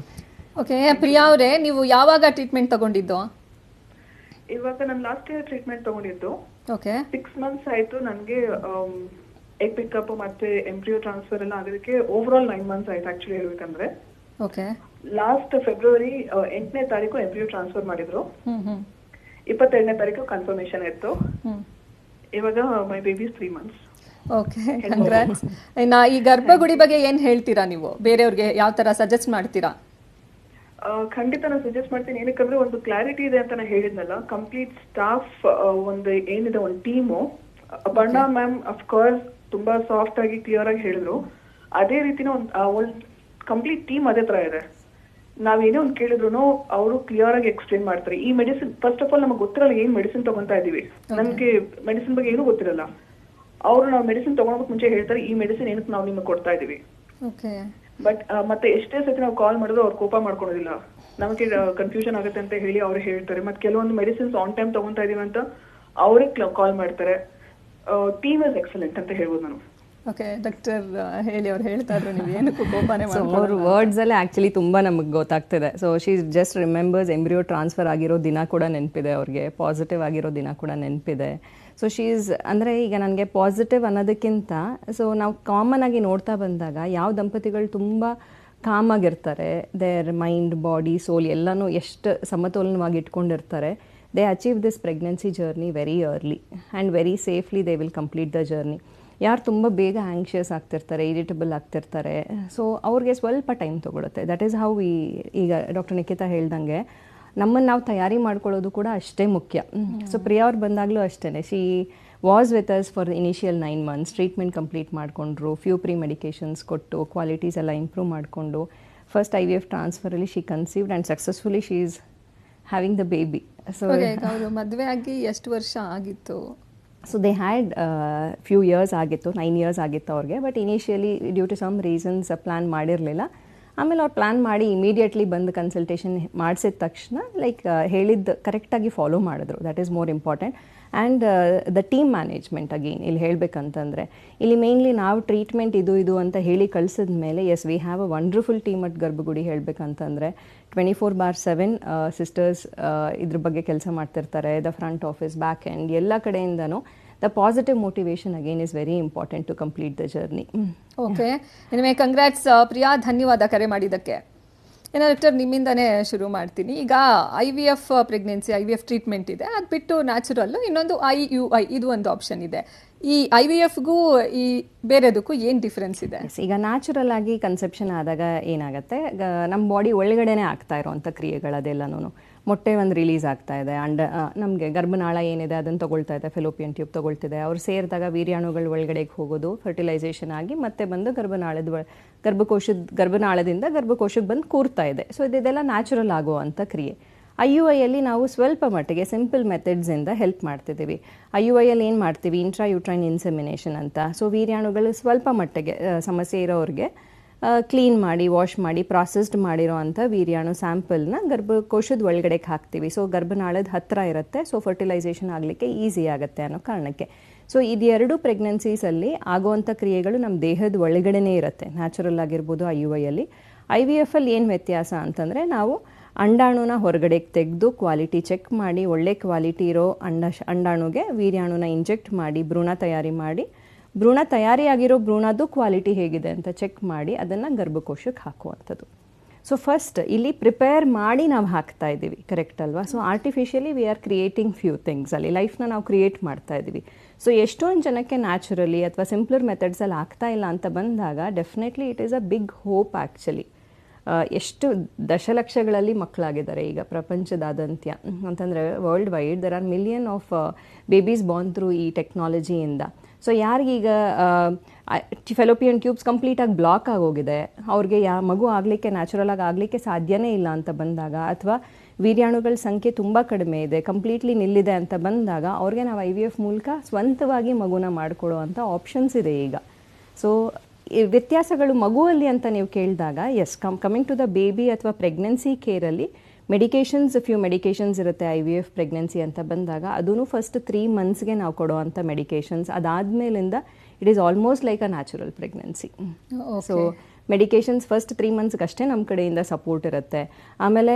okay Priya ಅವರೇ ನೀವು ಯಾವಾಗ ಟ್ರೀಟ್ಮೆಂಟ್ ತಗೊಂಡಿದ್ದು? ಇವಾಗ ನಾನು ಲಾಸ್ಟ್ ಇಯರ್ ಟ್ರೀಟ್ಮೆಂಟ್ ತಗೊಂಡಿದ್ದು. ಓಕೆ ಸಿಕ್ಸ್ ಮಂತ್ಸ್ ಆಯಿತು ನನಗೆ ಎಗ್ ಪಿಕಪ್ ಮತ್ತೆ ಎಂಪ್ರಿಯೋ ಟ್ರಾನ್ಸ್ಫರ್ ಎಲ್ಲ ಆಗೋದಕ್ಕೆ ಓವರ್ ಆಲ್ ನೈನ್ ಮಂತ್ಸ್ ಆಯ್ತು ಆಕ್ಚುಲಿ ಹೇಳ್ಬೇಕಂದ್ರೆ. ಓಕೆ ಲಾಸ್ಟ್ ಫೆಬ್ರವರಿ ಎಂಟನೇ ತಾರೀಕು ಎಂಪ್ರಿಯೋ ಟ್ರಾನ್ಸ್ಫರ್ ಮಾಡಿದ್ರು. ಇಪ್ಪತ್ತೆರಡನೇ ತಾರೀಕು ಕನ್ಫರ್ಮೇಶನ್ ಇತ್ತು. ಇವಾಗ my baby three months okay congrats ಇನ್ನು ಈ ಗರ್ಭಗುಡಿ ಬಗ್ಗೆ ಏನು ಹೇಳ್ತೀರಾ ನೀವು? ಬೇರೆಯವ್ರಿಗೆ ಯಾವ ತರ ಸಜೆಸ್ಟ್ ಮಾಡ್ತೀರಾ? ಖಂಡಿತ ನಾನು ಸಜೆಸ್ಟ್ ಮಾಡ್ತೀನಿ. ಏನಕ್ಕಂದ್ರೆ ಒಂದು ಕ್ಲಾರಿಟಿ ಇದೆ ಅಂತ ನಾನು ಹೇಳಿದ್ನಲ್ಲ. ಕಂಪ್ಲೀಟ್ ಸ್ಟಾಫ್ ಒಂದು ಏನಿದೆ ಒಂದು ಟೀಮು ಬಣ್ಣ ಮ್ಯಾಮ್ ಅಫ್ಕೋರ್ಸ್ ತುಂಬಾ ಸಾಫ್ಟ್ ಆಗಿ ಕ್ಲಿಯರ್ ಆಗಿ ಹೇಳಿದ್ರು. ಅದೇ ರೀತಿನ ಒಂದು ಕಂಪ್ಲೀಟ್ ಟೀಮ್ ಅದೇ ತರ ಇದೆ. ನಾವೇನೇ ಒಂದು ಕೇಳಿದ್ರು ಅವರು ಕ್ಲಿಯರ್ ಆಗಿ ಎಕ್ಸ್ಪ್ಲೇನ್ ಮಾಡ್ತಾರೆ. ಈ ಮೆಡಿಸಿನ್ ಫಸ್ಟ್ ಆಫ್ ಆಲ್ ನಮಗೆ ಗೊತ್ತಿರಲ್ಲ ಏನ್ ಮೆಡಿಸಿನ್ ತಗೊಂತಾ ಇದೀವಿ. ನಮ್ಗೆ ಮೆಡಿಸಿನ್ ಬಗ್ಗೆ ಏನೂ ಗೊತ್ತಿರಲ್ಲ. ಅವರು ನಾವು ಮೆಡಿಸಿನ್ ತಗೊಳಕ್ ಮುಂಚೆ ಹೇಳ್ತಾರೆ ಈ ಮೆಡಿಸಿನ್ ಏನಕ್ಕೆ ನಾವು ನಿಮಗೆ ಕೊಡ್ತಾ ಇದೀವಿ. ಬಟ್ ಮತ್ತೆ ಎಷ್ಟೇ ಸತಿ ನಾವು ಕಾಲ್ ಮಾಡಿದ್ರು ಅವ್ರು ಕೋಪ ಮಾಡ್ಕೊಳೋದಿಲ್ಲ. ನಮಗೆ ಕನ್ಫ್ಯೂಷನ್ ಆಗುತ್ತೆ ಅಂತ ಹೇಳಿ ಅವ್ರು ಹೇಳ್ತಾರೆ. ಮತ್ತೆ ಕೆಲವೊಂದು ಮೆಡಿಸಿನ್ಸ್ ಆನ್ ಟೈಮ್ ತಗೊಂತಾ ಇದೀವಿ ಅಂತ ಅವರೇ ಕಾಲ್ ಮಾಡ್ತಾರೆ. ಟೀಮ್ ಇಸ್ ಎಕ್ಸಲೆಂಟ್ ಅಂತ ಹೇಳ್ಬೋದು ನಾನು. ಓಕೆ ಡಾಕ್ಟರ್ ಹೇಳಿ ಅವ್ರು ಹೇಳ್ತಾ ಇದ್ರು ನೀವು ಏನಕ್ಕೂ ಕೋಪನೇ. ಅವ್ರ ವರ್ಡ್ಸಲ್ಲೇ ಆ್ಯಕ್ಚುಲಿ ತುಂಬಾ ನಮಗೆ ಗೊತ್ತಾಗ್ತಿದೆ. So she just remembers embryo transfer ಆಗಿರೋ ದಿನ ಕೂಡ ನೆನಪಿದೆ ಅವ್ರಿಗೆ ಪಾಸಿಟಿವ್ ಆಗಿರೋ ದಿನ ಕೂಡ ನೆನಪಿದೆ. ಸೊ ಶೀಸ್ ಅಂದರೆ ಈಗ ನನಗೆ ಪಾಸಿಟಿವ್ ಅನ್ನೋದಕ್ಕಿಂತ ಸೊ ನಾವು ಕಾಮನ್ ಆಗಿ ನೋಡ್ತಾ ಬಂದಾಗ ಯಾವ ದಂಪತಿಗಳು ತುಂಬ ಕಾಮಾಗಿರ್ತಾರೆ ದೇರ್ ಮೈಂಡ್ ಬಾಡಿ ಸೋಲ್ ಎಲ್ಲನೂ ಎಷ್ಟು ಸಮತೋಲನವಾಗಿ ಇಟ್ಕೊಂಡಿರ್ತಾರೆ they achieve this pregnancy journey very early and very safely they will complete the journey ಯಾರು ತುಂಬ ಬೇಗ ಆ್ಯಂಕ್ಷಿಯಸ್ ಆಗ್ತಿರ್ತಾರೆ ಇರಿಟಬಲ್ ಆಗ್ತಿರ್ತಾರೆ. ಸೊ ಅವ್ರಿಗೆ ಸ್ವಲ್ಪ ಟೈಮ್ ತೊಗೊಳುತ್ತೆ. ದಟ್ ಈಸ್ ಹೌ ಈಗ ಡಾಕ್ಟರ್ ನಿಖಿತಾ ಹೇಳ್ದಂಗೆ ನಮ್ಮನ್ನು ನಾವು ತಯಾರಿ ಮಾಡ್ಕೊಳ್ಳೋದು ಕೂಡ ಅಷ್ಟೇ ಮುಖ್ಯ. ಸೊ ಪ್ರಿಯಾ ಅವ್ರು ಬಂದಾಗಲೂ ಅಷ್ಟೇ she was with us for initial nine months treatment complete ಮಾಡಿಕೊಂಡ್ರು. ಫ್ಯೂ ಪ್ರೀ ಮೆಡಿಕೇಷನ್ಸ್ ಕೊಟ್ಟು ಕ್ವಾಲಿಟೀಸ್ ಎಲ್ಲ ಇಂಪ್ರೂವ್ ಮಾಡಿಕೊಂಡು first I V F ಟ್ರಾನ್ಸ್ಫರಲ್ಲಿ she conceived and successfully she is having the baby so ಮದುವೆ ಆಗಿ ಎಷ್ಟು ವರ್ಷ ಆಗಿತ್ತು? So they had few years ಆಗಿತ್ತು ನೈನ್ ಇಯರ್ಸ್ ಆಗಿತ್ತು ಅವ್ರಿಗೆ. But initially due to some reasons plan ಮಾಡಿರಲಿಲ್ಲ. ಆಮೇಲೆ ಅವ್ರು ಪ್ಲ್ಯಾನ್ ಮಾಡಿ ಇಮಿಡಿಯೇಟ್ಲಿ ಬಂದು ಕನ್ಸಲ್ಟೇಷನ್ ಮಾಡಿಸಿದ ತಕ್ಷಣ ಲೈಕ್ ಹೇಳಿದ್ದು ಕರೆಕ್ಟಾಗಿ ಫಾಲೋ ಮಾಡಿದ್ರು. That is more important and the team management again ಇಲ್ಲಿ ಹೇಳಬೇಕಂತಂದರೆ, ಇಲ್ಲಿ ಮೇಯ್ನ್ಲಿ ನಾವು ಟ್ರೀಟ್ಮೆಂಟ್ ಇದು ಇದು ಅಂತ ಹೇಳಿ ಕಳಿಸಿದ ಮೇಲೆ yes we have a wonderful team at Garbhagudi ಹೇಳಬೇಕಂತಂದರೆ twenty four bar seven sisters ಇದ್ರ ಬಗ್ಗೆ ಕೆಲಸ ಮಾಡ್ತಿರ್ತಾರೆ. The front office back end ಎಲ್ಲ ಕಡೆಯಿಂದನೂ the positive motivation again is very important to complete the journey okay ಇನ್ಮೇ congrats Priya ಧನ್ಯವಾದ ಕರೆ ಮಾಡಿದ್ದಕ್ಕೆ. ಏನೋ ಡಾಕ್ಟರ್ ನಿಮ್ಮಿಂದನೇ ಶುರು ಮಾಡ್ತೀನಿ. ಈಗ I V F pregnancy I V F treatment ಇದೆ. ಅದು ಬಿಟ್ಟು ನ್ಯಾಚುರಲ್ಲು ಇನ್ನೊಂದು ಐ ಯು ಐ ಇದು ಒಂದು ಆಪ್ಷನ್ ಇದೆ. ಈ ಐ ವಿ ಎಫ್ಗೂ ಈ ಬೇರೆದಕ್ಕೂ ಏನು ಡಿಫ್ರೆನ್ಸ್ ಇದೆ? ಈಗ ನ್ಯಾಚುರಲ್ ಆಗಿ ಕನ್ಸೆಪ್ಷನ್ ಆದಾಗ ಏನಾಗುತ್ತೆ? ನಮ್ಮ ಬಾಡಿ ಒಳಗಡೆನೆ ಆಗ್ತಾ ಇರೋವಂಥ ಕ್ರಿಯೆಗಳದೆಲ್ಲನೂ ಮೊಟ್ಟೆ ಒಂದು ರಿಲೀಸ್ ಆಗ್ತಾ ಇದೆ. ಅಂಡ ನಮಗೆ ಗರ್ಭನಾಳ ಏನಿದೆ ಅದನ್ನು ತಗೊಳ್ತಾ ಇದೆ ಫೆಲೋಪಿಯನ್ ಟ್ಯೂಬ್ ತಗೊಳ್ತಿದೆ. ಅವ್ರು ಸೇರಿದಾಗ ವೀರ್ಯಾಣುಗಳು ಒಳಗಡೆಗೆ ಹೋಗೋದು ಫರ್ಟಿಲೈಸೇಷನ್ ಆಗಿ ಮತ್ತೆ ಬಂದು ಗರ್ಭನಾಳದ ಗರ್ಭಕೋಶದ, ಗರ್ಭನಾಳದಿಂದ ಗರ್ಭಕೋಶಕ್ಕೆ ಬಂದು ಕೂರ್ತಾ ಇದೆ. ಸೊ ಇದೆಲ್ಲ ನ್ಯಾಚುರಲ್ ಆಗುವಂಥ ಕ್ರಿಯೆ. ಐ ಯು ಐಯಲ್ಲಿ ನಾವು ಸ್ವಲ್ಪ ಮಟ್ಟಿಗೆ ಸಿಂಪಲ್ ಮೆಥಡ್ಸಿಂದ ಹೆಲ್ಪ್ ಮಾಡ್ತಿದ್ದೀವಿ. ಐ ಯು ಐಯಲ್ಲಿ ಏನು ಮಾಡ್ತೀವಿ? ಇಂಟ್ರಾ ಯುಟ್ರೈನ್ ಇನ್ಸೆಮಿನೇಷನ್ ಅಂತ. ಸೊ ವೀರ್ಯಾಣುಗಳು ಸ್ವಲ್ಪ ಮಟ್ಟಿಗೆ ಸಮಸ್ಯೆ ಇರೋರಿಗೆ ಕ್ಲೀನ್ ಮಾಡಿ ವಾಶ್ ಮಾಡಿ ಪ್ರಾಸೆಸ್ಡ್ ಮಾಡಿರೋ ಅಂಥ ವೀರ್ಯಾಣು ಸ್ಯಾಂಪಲ್ನ ಗರ್ಭಕೋಶದ ಒಳಗಡೆಗೆ ಹಾಕ್ತೀವಿ. ಸೊ ಗರ್ಭನಾಳದ ಹತ್ತಿರ ಇರುತ್ತೆ. ಸೊ ಫರ್ಟಿಲೈಸೇಷನ್ ಆಗಲಿಕ್ಕೆ ಈಸಿ ಆಗುತ್ತೆ ಅನ್ನೋ ಕಾರಣಕ್ಕೆ. ಸೊ ಇದೆರಡು ಪ್ರೆಗ್ನೆನ್ಸೀಸಲ್ಲಿ ಆಗುವಂಥ ಕ್ರಿಯೆಗಳು ನಮ್ಮ ದೇಹದ ಒಳಗಡೆನೇ ಇರುತ್ತೆ. ನ್ಯಾಚುರಲ್ ಆಗಿರ್ಬೋದು ಐ ಯು ಐಯಲ್ಲಿ ಐ ವಿ ಎಫಲ್ಲಿ ಏನು ವ್ಯತ್ಯಾಸ ಅಂತಂದರೆ ನಾವು ಅಂಡಾಣುನ ಹೊರಗಡೆಗೆ ತೆಗೆದು ಕ್ವಾಲಿಟಿ ಚೆಕ್ ಮಾಡಿ, ಒಳ್ಳೆ ಕ್ವಾಲಿಟಿ ಇರೋ ಅಂಡ, ಅಂಡಾಣುಗೆ ವೀರ್ಯಾಣುನ ಇಂಜೆಕ್ಟ್ ಮಾಡಿ, ಭ್ರೂಣ ತಯಾರಿ ಮಾಡಿ ಭ್ರೂಣ ತಯಾರಿಯಾಗಿರೋ ಭ್ರೂಣದ್ದು ಕ್ವಾಲಿಟಿ ಹೇಗಿದೆ ಅಂತ ಚೆಕ್ ಮಾಡಿ ಅದನ್ನು ಗರ್ಭಕೋಶಕ್ಕೆ ಹಾಕುವಂಥದ್ದು. ಸೊ ಫಸ್ಟ್ ಇಲ್ಲಿ ಪ್ರಿಪೇರ್ ಮಾಡಿ ನಾವು ಹಾಕ್ತಾ ಇದ್ದೀವಿ ಕರೆಕ್ಟ್ ಅಲ್ವಾ? So artificially we are creating few things ಅಲ್ಲಿ ಲೈಫ್ನ ನಾವು ಕ್ರಿಯೇಟ್ ಮಾಡ್ತಾ ಇದ್ದೀವಿ. ಸೊ ಎಷ್ಟೊಂದು ಜನಕ್ಕೆ ನ್ಯಾಚುರಲಿ ಅಥವಾ ಸಿಂಪ್ಲರ್ ಮೆಥಡ್ಸಲ್ಲಿ ಆಗ್ತಾ ಇಲ್ಲ ಅಂತ ಬಂದಾಗ definitely it is a big hope actually ಎಷ್ಟು ದಶಲಕ್ಷಗಳಲ್ಲಿ ಮಕ್ಕಳಾಗಿದ್ದಾರೆ ಈಗ ಪ್ರಪಂಚದಾದಂತ್ಯ ಅಂತಂದರೆ worldwide there are million of babies born through ಈ ಟೆಕ್ನಾಲಜಿಯಿಂದ ಸೊ ಯಾರಿಗೀಗ ಫೆಲೋಪಿಯನ್ ಟ್ಯೂಬ್ಸ್ ಕಂಪ್ಲೀಟಾಗಿ ಬ್ಲಾಕ್ ಆಗೋಗಿದೆ, ಅವ್ರಿಗೆ ಯಾ, ಮಗು ಆಗಲಿಕ್ಕೆ ನ್ಯಾಚುರಲ್ ಆಗಿ ಆಗಲಿಕ್ಕೆ ಸಾಧ್ಯನೇ ಇಲ್ಲ ಅಂತ ಬಂದಾಗ, ಅಥವಾ ವೀರ್ಯಾಣುಗಳ ಸಂಖ್ಯೆ ತುಂಬ ಕಡಿಮೆ ಇದೆ ಕಂಪ್ಲೀಟ್ಲಿ ನಿಲ್ಲಿದೆ ಅಂತ ಬಂದಾಗ, ಅವ್ರಿಗೆ ನಾವು ಐ ವಿ ಎಫ್ ಮೂಲಕ ಸ್ವಂತವಾಗಿ ಮಗುನ ಮಾಡಿಕೊಡೋ ಅಂಥ ಆಪ್ಷನ್ಸ್ ಇದೆ ಈಗ. ಸೊ ವ್ಯತ್ಯಾಸಗಳು ಮಗುವಲ್ಲಿ ಅಂತ ನೀವು ಕೇಳಿದಾಗ as come coming to the baby ಅಥವಾ ಪ್ರೆಗ್ನೆನ್ಸಿ ಕೇರಲ್ಲಿ ಮೆಡಿಕೇಷನ್ಸ್ ಫ್ಯೂ ಮೆಡಿಕೇಷನ್ಸ್ ಇರುತ್ತೆ ಐ ವಿ ಎಫ್ ಪ್ರೆಗ್ನೆನ್ಸಿ ಅಂತ ಬಂದಾಗ ಅದೂ ಫಸ್ಟ್ ತ್ರೀ ಮಂತ್ಸ್ಗೆ ನಾವು ಕೊಡುವಂಥ medications ಅದಾದಮೇಲಿಂದ it is almost like a natural pregnancy so medications first three ಮಂತ್ಸ್ಗಷ್ಟೇ ನಮ್ಮ ಕಡೆಯಿಂದ ಸಪೋರ್ಟ್ ಇರುತ್ತೆ. ಆಮೇಲೆ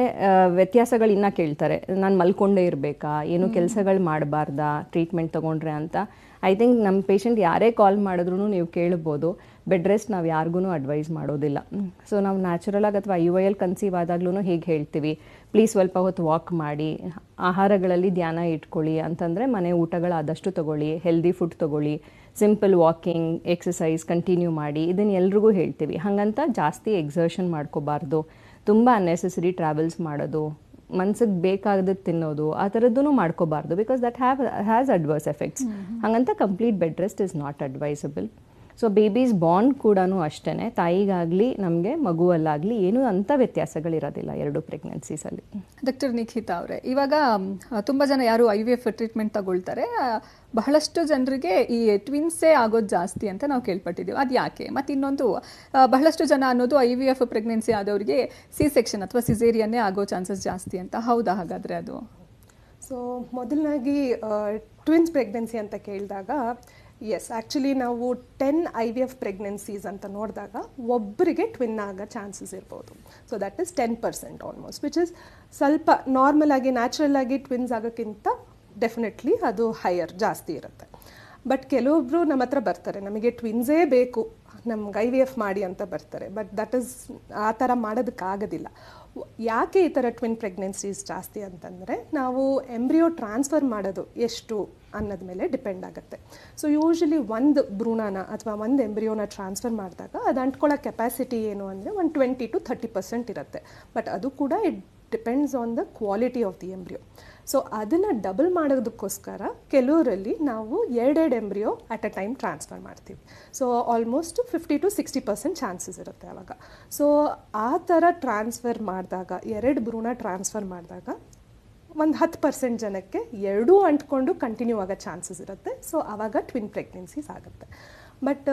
ವ್ಯತ್ಯಾಸಗಳು ಇನ್ನೂ ಕೇಳ್ತಾರೆ. ನಾನು ಮಲ್ಕೊಂಡೇ ಇರಬೇಕಾ? ಏನು ಕೆಲಸಗಳು ಮಾಡಬಾರ್ದಾ? ಟ್ರೀಟ್ಮೆಂಟ್ ತೊಗೊಂಡ್ರೆ ಅಂತ. ಐ ಥಿಂಕ್ ನಮ್ಮ ಪೇಷಂಟ್ ಯಾರೇ ಕಾಲ್ ಮಾಡಿದ್ರು ನೀವು ಕೇಳ್ಬೋದು. ಬೆಡ್ ರೆಸ್ಟ್ ನಾವು ಯಾರಿಗೂ ಅಡ್ವೈಸ್ ಮಾಡೋದಿಲ್ಲ. ಸೊ ನಾವು ನ್ಯಾಚುರಲ್ ಆಗಿ ಅಥವಾ ಯು ಎಲ್ ಕನ್ಸೀವ್ ಆದಾಗ್ಲೂ ಹೀಗೆ ಹೇಳ್ತೀವಿ. ಪ್ಲೀಸ್ ಸ್ವಲ್ಪ ಹೊತ್ತು ವಾಕ್ ಮಾಡಿ, ಆಹಾರಗಳಲ್ಲಿ ಧ್ಯಾನ ಇಟ್ಕೊಳ್ಳಿ ಅಂತಂದರೆ ಮನೆ ಊಟಗಳಾದಷ್ಟು ತಗೊಳ್ಳಿ ಹೆಲ್ದಿ ಫುಡ್ ತಗೊಳ್ಳಿ ಸಿಂಪಲ್ ವಾಕಿಂಗ್ ಎಕ್ಸಸೈಸ್ ಕಂಟಿನ್ಯೂ ಮಾಡಿ ಇದನ್ನು ಎಲ್ರಿಗೂ ಹೇಳ್ತೀವಿ. ಹಾಗಂತ ಜಾಸ್ತಿ ಎಕ್ಸರ್ಷನ್ ಮಾಡ್ಕೋಬಾರ್ದು. ತುಂಬ ಅನ್ನೆಸೆಸರಿ ಟ್ರಾವೆಲ್ಸ್ ಮಾಡೋದು. ಮನ್ಸಿಗೆ ಬೇಕಾಗದ ತಿನ್ನೋದು ಆ ಥರದ್ದು ಮಾಡ್ಕೋಬಾರ್ದು because that have has adverse effects ಹಾಗಂತ complete bed rest is not advisable so babies bond ಕೂಡ ಅಷ್ಟೇ ತಾಯಿಗಾಗಲಿ ನಮಗೆ ಮಗುವಲ್ಲಾಗಲಿ ಏನೂ ಅಂಥ ವ್ಯತ್ಯಾಸಗಳಿರೋದಿಲ್ಲ ಎರಡು ಪ್ರೆಗ್ನೆನ್ಸೀಸಲ್ಲಿ. ಡಾಕ್ಟರ್ ನಿಖಿತಾ ಅವರೇ ಇವಾಗ ತುಂಬ ಜನ ಯಾರು ಐ ವಿ ಎಫ್ ಟ್ರೀಟ್ಮೆಂಟ್ ತಗೊಳ್ತಾರೆ. ಬಹಳಷ್ಟು ಜನರಿಗೆ ಈ ಟ್ವಿನ್ಸೇ ಆಗೋದು ಜಾಸ್ತಿ ಅಂತ ನಾವು ಕೇಳ್ಪಟ್ಟಿದ್ದೀವಿ. ಅದು ಯಾಕೆ? ಮತ್ತು ಇನ್ನೊಂದು ಬಹಳಷ್ಟು ಜನ ಅನ್ನೋದು ಐ ವಿ ಎಫ್ ಪ್ರೆಗ್ನೆನ್ಸಿ ಆದವರಿಗೆ ಸಿ ಸೆಕ್ಷನ್ ಅಥವಾ ಸಿಸೇರಿಯನ್ನೇ ಆಗೋ ಚಾನ್ಸಸ್ ಜಾಸ್ತಿ ಅಂತ. ಹೌದಾ ಹಾಗಾದರೆ ಅದು? ಸೊ ಮೊದಲನಾಗಿ ಟ್ವಿನ್ಸ್ ಪ್ರೆಗ್ನೆನ್ಸಿ ಅಂತ ಕೇಳಿದಾಗ ಎಸ್ ಆ್ಯಕ್ಚುಲಿ ನಾವು ten I V F pregnancies ಅಂತ ನೋಡಿದಾಗ ಒಬ್ಬರಿಗೆ ಟ್ವಿನ್ ಆಗೋ ಚಾನ್ಸಸ್ ಇರ್ಬೋದು. So that is ten percent almost which is ಸ್ವಲ್ಪ ನಾರ್ಮಲ್ ಆಗಿ ನ್ಯಾಚುರಲ್ ಆಗಿ ಟ್ವಿನ್ಸ್ ಆಗೋಕ್ಕಿಂತ ಡೆಫಿನೆಟ್ಲಿ ಅದು ಹೈಯರ್ ಜಾಸ್ತಿ ಇರುತ್ತೆ. ಬಟ್ ಕೆಲವೊಬ್ಬರು ನಮ್ಮ ಹತ್ರ ಬರ್ತಾರೆ, ನಮಗೆ ಟ್ವಿನ್ಸೇ ಬೇಕು, ನಮ್ಗೆ ಐ ವಿ ಎಫ್ ಮಾಡಿ ಅಂತ ಬರ್ತಾರೆ. ಬಟ್ ದಟ್ ಇಸ್ ಆ ಥರ ಮಾಡೋದಕ್ಕಾಗೋದಿಲ್ಲ ಯಾಕೆ ಈ ಥರ ಟ್ವಿನ್ ಪ್ರೆಗ್ನೆನ್ಸೀಸ್ ಜಾಸ್ತಿ ಅಂತಂದರೆ, ನಾವು ಎಂಬ್ರಿಯೋ ಟ್ರಾನ್ಸ್ಫರ್ ಮಾಡೋದು ಎಷ್ಟು ಅನ್ನೋದ ಮೇಲೆ ಡಿಪೆಂಡ್ ಆಗುತ್ತೆ. ಸೊ ಯೂಶ್ವಲಿ ಒಂದು ಭ್ರೂಣನ ಅಥವಾ ಒಂದು ಎಂಬ್ರಿಯೋನ ಟ್ರಾನ್ಸ್ಫರ್ ಮಾಡಿದಾಗ ಅದು ಅಂಟ್ಕೊಳ್ಳೋ ಕೆಪಾಸಿಟಿ ಏನು ಅಂದರೆ ಒಂದು ಟ್ವೆಂಟಿ ಟು ಥರ್ಟಿ ಪರ್ಸೆಂಟ್ ಇರುತ್ತೆ. ಬಟ್ ಅದು ಕೂಡ it depends on the quality of the embryo so ಅದನ್ನು ಡಬಲ್ ಮಾಡೋದಕ್ಕೋಸ್ಕರ ಕೆಲವರಲ್ಲಿ ನಾವು ಎರಡೆರಡು embryo at a time transfer ಮಾಡ್ತೀವಿ. So almost fifty to sixty percent chances ಇರುತ್ತೆ ಆವಾಗ ಸೊ ಆ ಥರ ಟ್ರಾನ್ಸ್ಫರ್ ಮಾಡಿದಾಗ, ಎರಡು ಭ್ರೂಣ ಟ್ರಾನ್ಸ್ಫರ್ ಮಾಡಿದಾಗ ಒಂದು ಹತ್ತು ಪರ್ಸೆಂಟ್ ಜನಕ್ಕೆ ಎರಡೂ ಅಂಟ್ಕೊಂಡು ಕಂಟಿನ್ಯೂ ಆಗೋ ಚಾನ್ಸಸ್ ಇರುತ್ತೆ. ಸೊ ಆವಾಗ ಟ್ವಿನ್ ಪ್ರೆಗ್ನೆನ್ಸೀಸ್ ಆಗುತ್ತೆ. ಬಟ್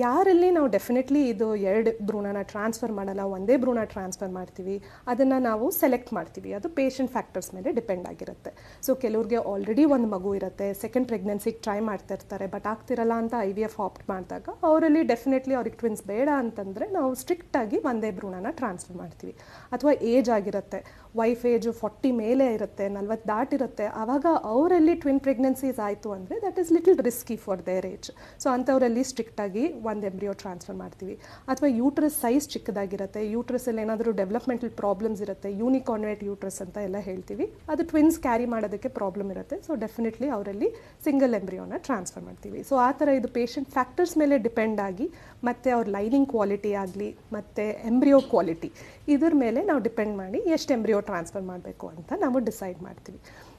ಯಾರಲ್ಲಿ ನಾವು ಡೆಫಿನೆಟ್ಲಿ ಇದು ಎರಡು ಭ್ರೂಣನ ಟ್ರಾನ್ಸ್ಫರ್ ಮಾಡಲ್ಲ, ಒಂದೇ ಭ್ರೂಣ ಟ್ರಾನ್ಸ್ಫರ್ ಮಾಡ್ತೀವಿ, ಅದನ್ನು ನಾವು ಸೆಲೆಕ್ಟ್ ಮಾಡ್ತೀವಿ. ಅದು ಪೇಷಂಟ್ ಫ್ಯಾಕ್ಟರ್ಸ್ ಮೇಲೆ ಡಿಪೆಂಡ್ ಆಗಿರುತ್ತೆ. ಸೊ ಕೆಲವ್ರಿಗೆ ಆಲ್ರೆಡಿ ಒಂದು ಮಗು ಇರುತ್ತೆ ಸೆಕೆಂಡ್ ಪ್ರೆಗ್ನೆನ್ಸಿಗೆ ಟ್ರೈ ಮಾಡ್ತಾ ಇರ್ತಾರೆ ಬಟ್ ಆಗ್ತಿರಲ್ಲ ಅಂತ ಐ ವಿ ಎಫ್ ಆಪ್ಟ್ ಮಾಡಿದಾಗ ಅವರಲ್ಲಿ ಡೆಫಿನೆಟ್ಲಿ ಅವ್ರಿಗೆ ಟ್ವಿನ್ಸ್ ಬೇಡ ಅಂತಂದರೆ ನಾವು ಸ್ಟ್ರಿಕ್ಟಾಗಿ ಒಂದೇ ಭ್ರೂಣನ ಟ್ರಾನ್ಸ್ಫರ್ ಮಾಡ್ತೀವಿ. ಅಥವಾ ಏಜ್ ಆಗಿರುತ್ತೆ. ವೈಫ್ ಏಜು ಫಾರ್ಟಿ ಮೇಲೆ ಇರುತ್ತೆ, ನಲ್ವತ್ತು ದಾಟಿರುತ್ತೆ ಆವಾಗ ಅವರಲ್ಲಿ ಟ್ವಿನ್ ಪ್ರೆಗ್ನೆನ್ಸೀಸ್ ಆಯಿತು ಅಂದರೆ that is little risky for their age so ಅಂಥವರಲ್ಲಿ ಸ್ಟ್ರಿಕ್ಟಾಗಿ ಒಂದು ಎಂಬ್ರಿಯೋ ಟ್ರಾನ್ಸ್ಫರ್ ಮಾಡ್ತೀವಿ. ಅಥವಾ ಯೂಟ್ರಸ್ ಸೈಜ್ ಚಿಕ್ಕದಾಗಿರುತ್ತೆ ಯೂಟ್ರಸಲ್ಲಿ ಏನಾದರೂ ಡೆವಲಪ್ಮೆಂಟಲ್ ಪ್ರಾಬ್ಲಮ್ಸ್ ಇರುತ್ತೆ ಯೂನಿಕಾನ್ವೇಟ್ ಯೂಟ್ರಸ್ ಅಂತ ಎಲ್ಲ ಹೇಳ್ತೀವಿ. ಅದು ಟ್ವಿನ್ಸ್ ಕ್ಯಾರಿ ಮಾಡೋದಕ್ಕೆ ಪ್ರಾಬ್ಲಮ್ ಇರುತ್ತೆ. ಸೊ ಡೆಫಿನೆಟ್ಲಿ ಅವರಲ್ಲಿ ಸಿಂಗಲ್ ಎಂಬ್ರಿಯೋನ ಟ್ರಾನ್ಸ್ಫರ್ ಮಾಡ್ತೀವಿ. ಸೊ ಆ ಥರ ಇದು ಪೇಷಂಟ್ ಫ್ಯಾಕ್ಟರ್ಸ್ ಮೇಲೆ ಡಿಪೆಂಡ್ ಆಗಿ ಮತ್ತು ಅವ್ರ ಲೈನಿಂಗ್ ಕ್ವಾಲಿಟಿ ಆಗಲಿ, ಮತ್ತು ಎಂಬ್ರಿಯೋ ಕ್ವಾಲಿಟಿ ಇದ್ರ ಮೇಲೆ ನಾವು ಡಿಪೆಂಡ್ ಮಾಡಿ ಎಷ್ಟು ಎಂಬ್ರಿಯೋ ಟ್ರಾನ್ಸ್ಫರ್ ಮಾಡಬೇಕು ಅಂತ ನಾವು ಡಿಸೈಡ್ ಮಾಡ್ತೀವಿ.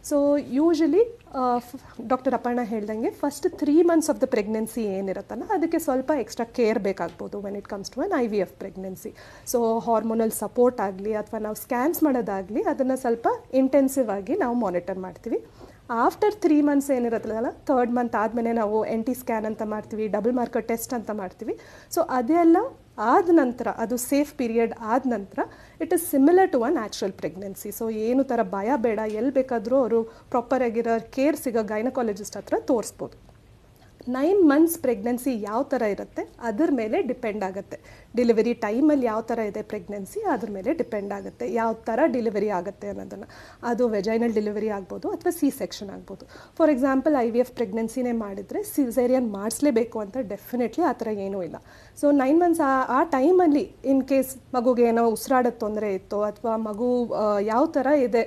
ಸೊ ಯೂಶಲಿ ಡಾಕ್ಟರ್ ಅಪರ್ಣ ಹೇಳ್ದಂಗೆ first three months of the pregnancy ಏನಿರುತ್ತಲ್ಲ, ಅದಕ್ಕೆ ಸ್ವಲ್ಪ ಎಕ್ಸ್ಟ್ರಾ ಕೇರ್ ಬೇಕಾಗ್ಬೋದು when it comes to an I V F pregnancy so hormonal support ಆಗಲಿ ಅಥವಾ ನಾವು ಸ್ಕ್ಯಾನ್ಸ್ ಮಾಡೋದಾಗಲಿ ಅದನ್ನು ಸ್ವಲ್ಪ ಇಂಟೆನ್ಸಿವ್ ಆಗಿ ನಾವು ಮಾನಿಟರ್ ಮಾಡ್ತೀವಿ. ಆಫ್ಟರ್ ತ್ರೀ ಮಂತ್ಸ್ ಏನಿರುತ್ತಲ್ಲ ಥರ್ಡ್ ಮಂತ್ ಆದಮೇಲೆ ನಾವು ಎನ್ ಟಿ ಸ್ಕ್ಯಾನ್ ಅಂತ ಮಾಡ್ತೀವಿ ಡಬಲ್ ಮಾರ್ಕರ್ ಟೆಸ್ಟ್ ಅಂತ ಮಾಡ್ತೀವಿ. ಸೊ ಅದೆಲ್ಲ ಆದ ನಂತರ, ಅದು ಸೇಫ್ ಪೀರಿಯಡ್ ಆದ ನಂತರ it is similar to a natural pregnancy so ಏನು ಥರ ಭಯ, ಬೇಡ, ಎಲ್ಲಿ ಬೇಕಾದರೂ ಅವರು ಪ್ರಾಪರ್ ಆಗಿರೋ ಕೇರ್ ಸಿಗೋ ಗೈನಕಾಲಜಿಸ್ಟ್ ಹತ್ರ ತೋರಿಸ್ಬೋದು. ನೈನ್ ಮಂತ್ಸ್ ಪ್ರೆಗ್ನೆನ್ಸಿ ಯಾವ ಥರ ಇರುತ್ತೆ? ಅದ್ರ ಮೇಲೆ ಡಿಪೆಂಡ್ ಆಗುತ್ತೆ. ಡೆಲಿವರಿ ಟೈಮಲ್ಲಿ ಯಾವ ಥರ ಇದೆ ಪ್ರೆಗ್ನೆನ್ಸಿ ಅದ್ರ ಮೇಲೆ ಡಿಪೆಂಡ್ ಆಗುತ್ತೆ. ಯಾವ ಥರ ಡೆಲಿವರಿ ಆಗುತ್ತೆ ಅನ್ನೋದನ್ನು. ಅದು ವೆಜೈನಲ್ ಡೆಲಿವರಿ ಆಗ್ಬೋದು ಅಥವಾ ಸಿ ಸೆಕ್ಷನ್ ಆಗ್ಬೋದು. For example, I V F ಪ್ರೆಗ್ನೆನ್ಸಿನೇ ಮಾಡಿದರೆ ಸಿಸೇರಿಯನ್ ಮಾಡಿಸ್ಲೇಬೇಕು ಅಂತ ಡೆಫಿನೆಟ್ಲಿ ಆ ಥರ ಏನೂ ಇಲ್ಲ. ಸೊ, ನೈನ್ ಮಂತ್ಸ್ ಆ ಆ ಟೈಮಲ್ಲಿ ಇನ್ ಕೇಸ್ ಮಗುಗೆ ಏನೋ ಉಸಿರಾಡೋದು ತೊಂದರೆ ಇತ್ತು ಅಥವಾ ಮಗು ಯಾವ ಥರ ಇದೆ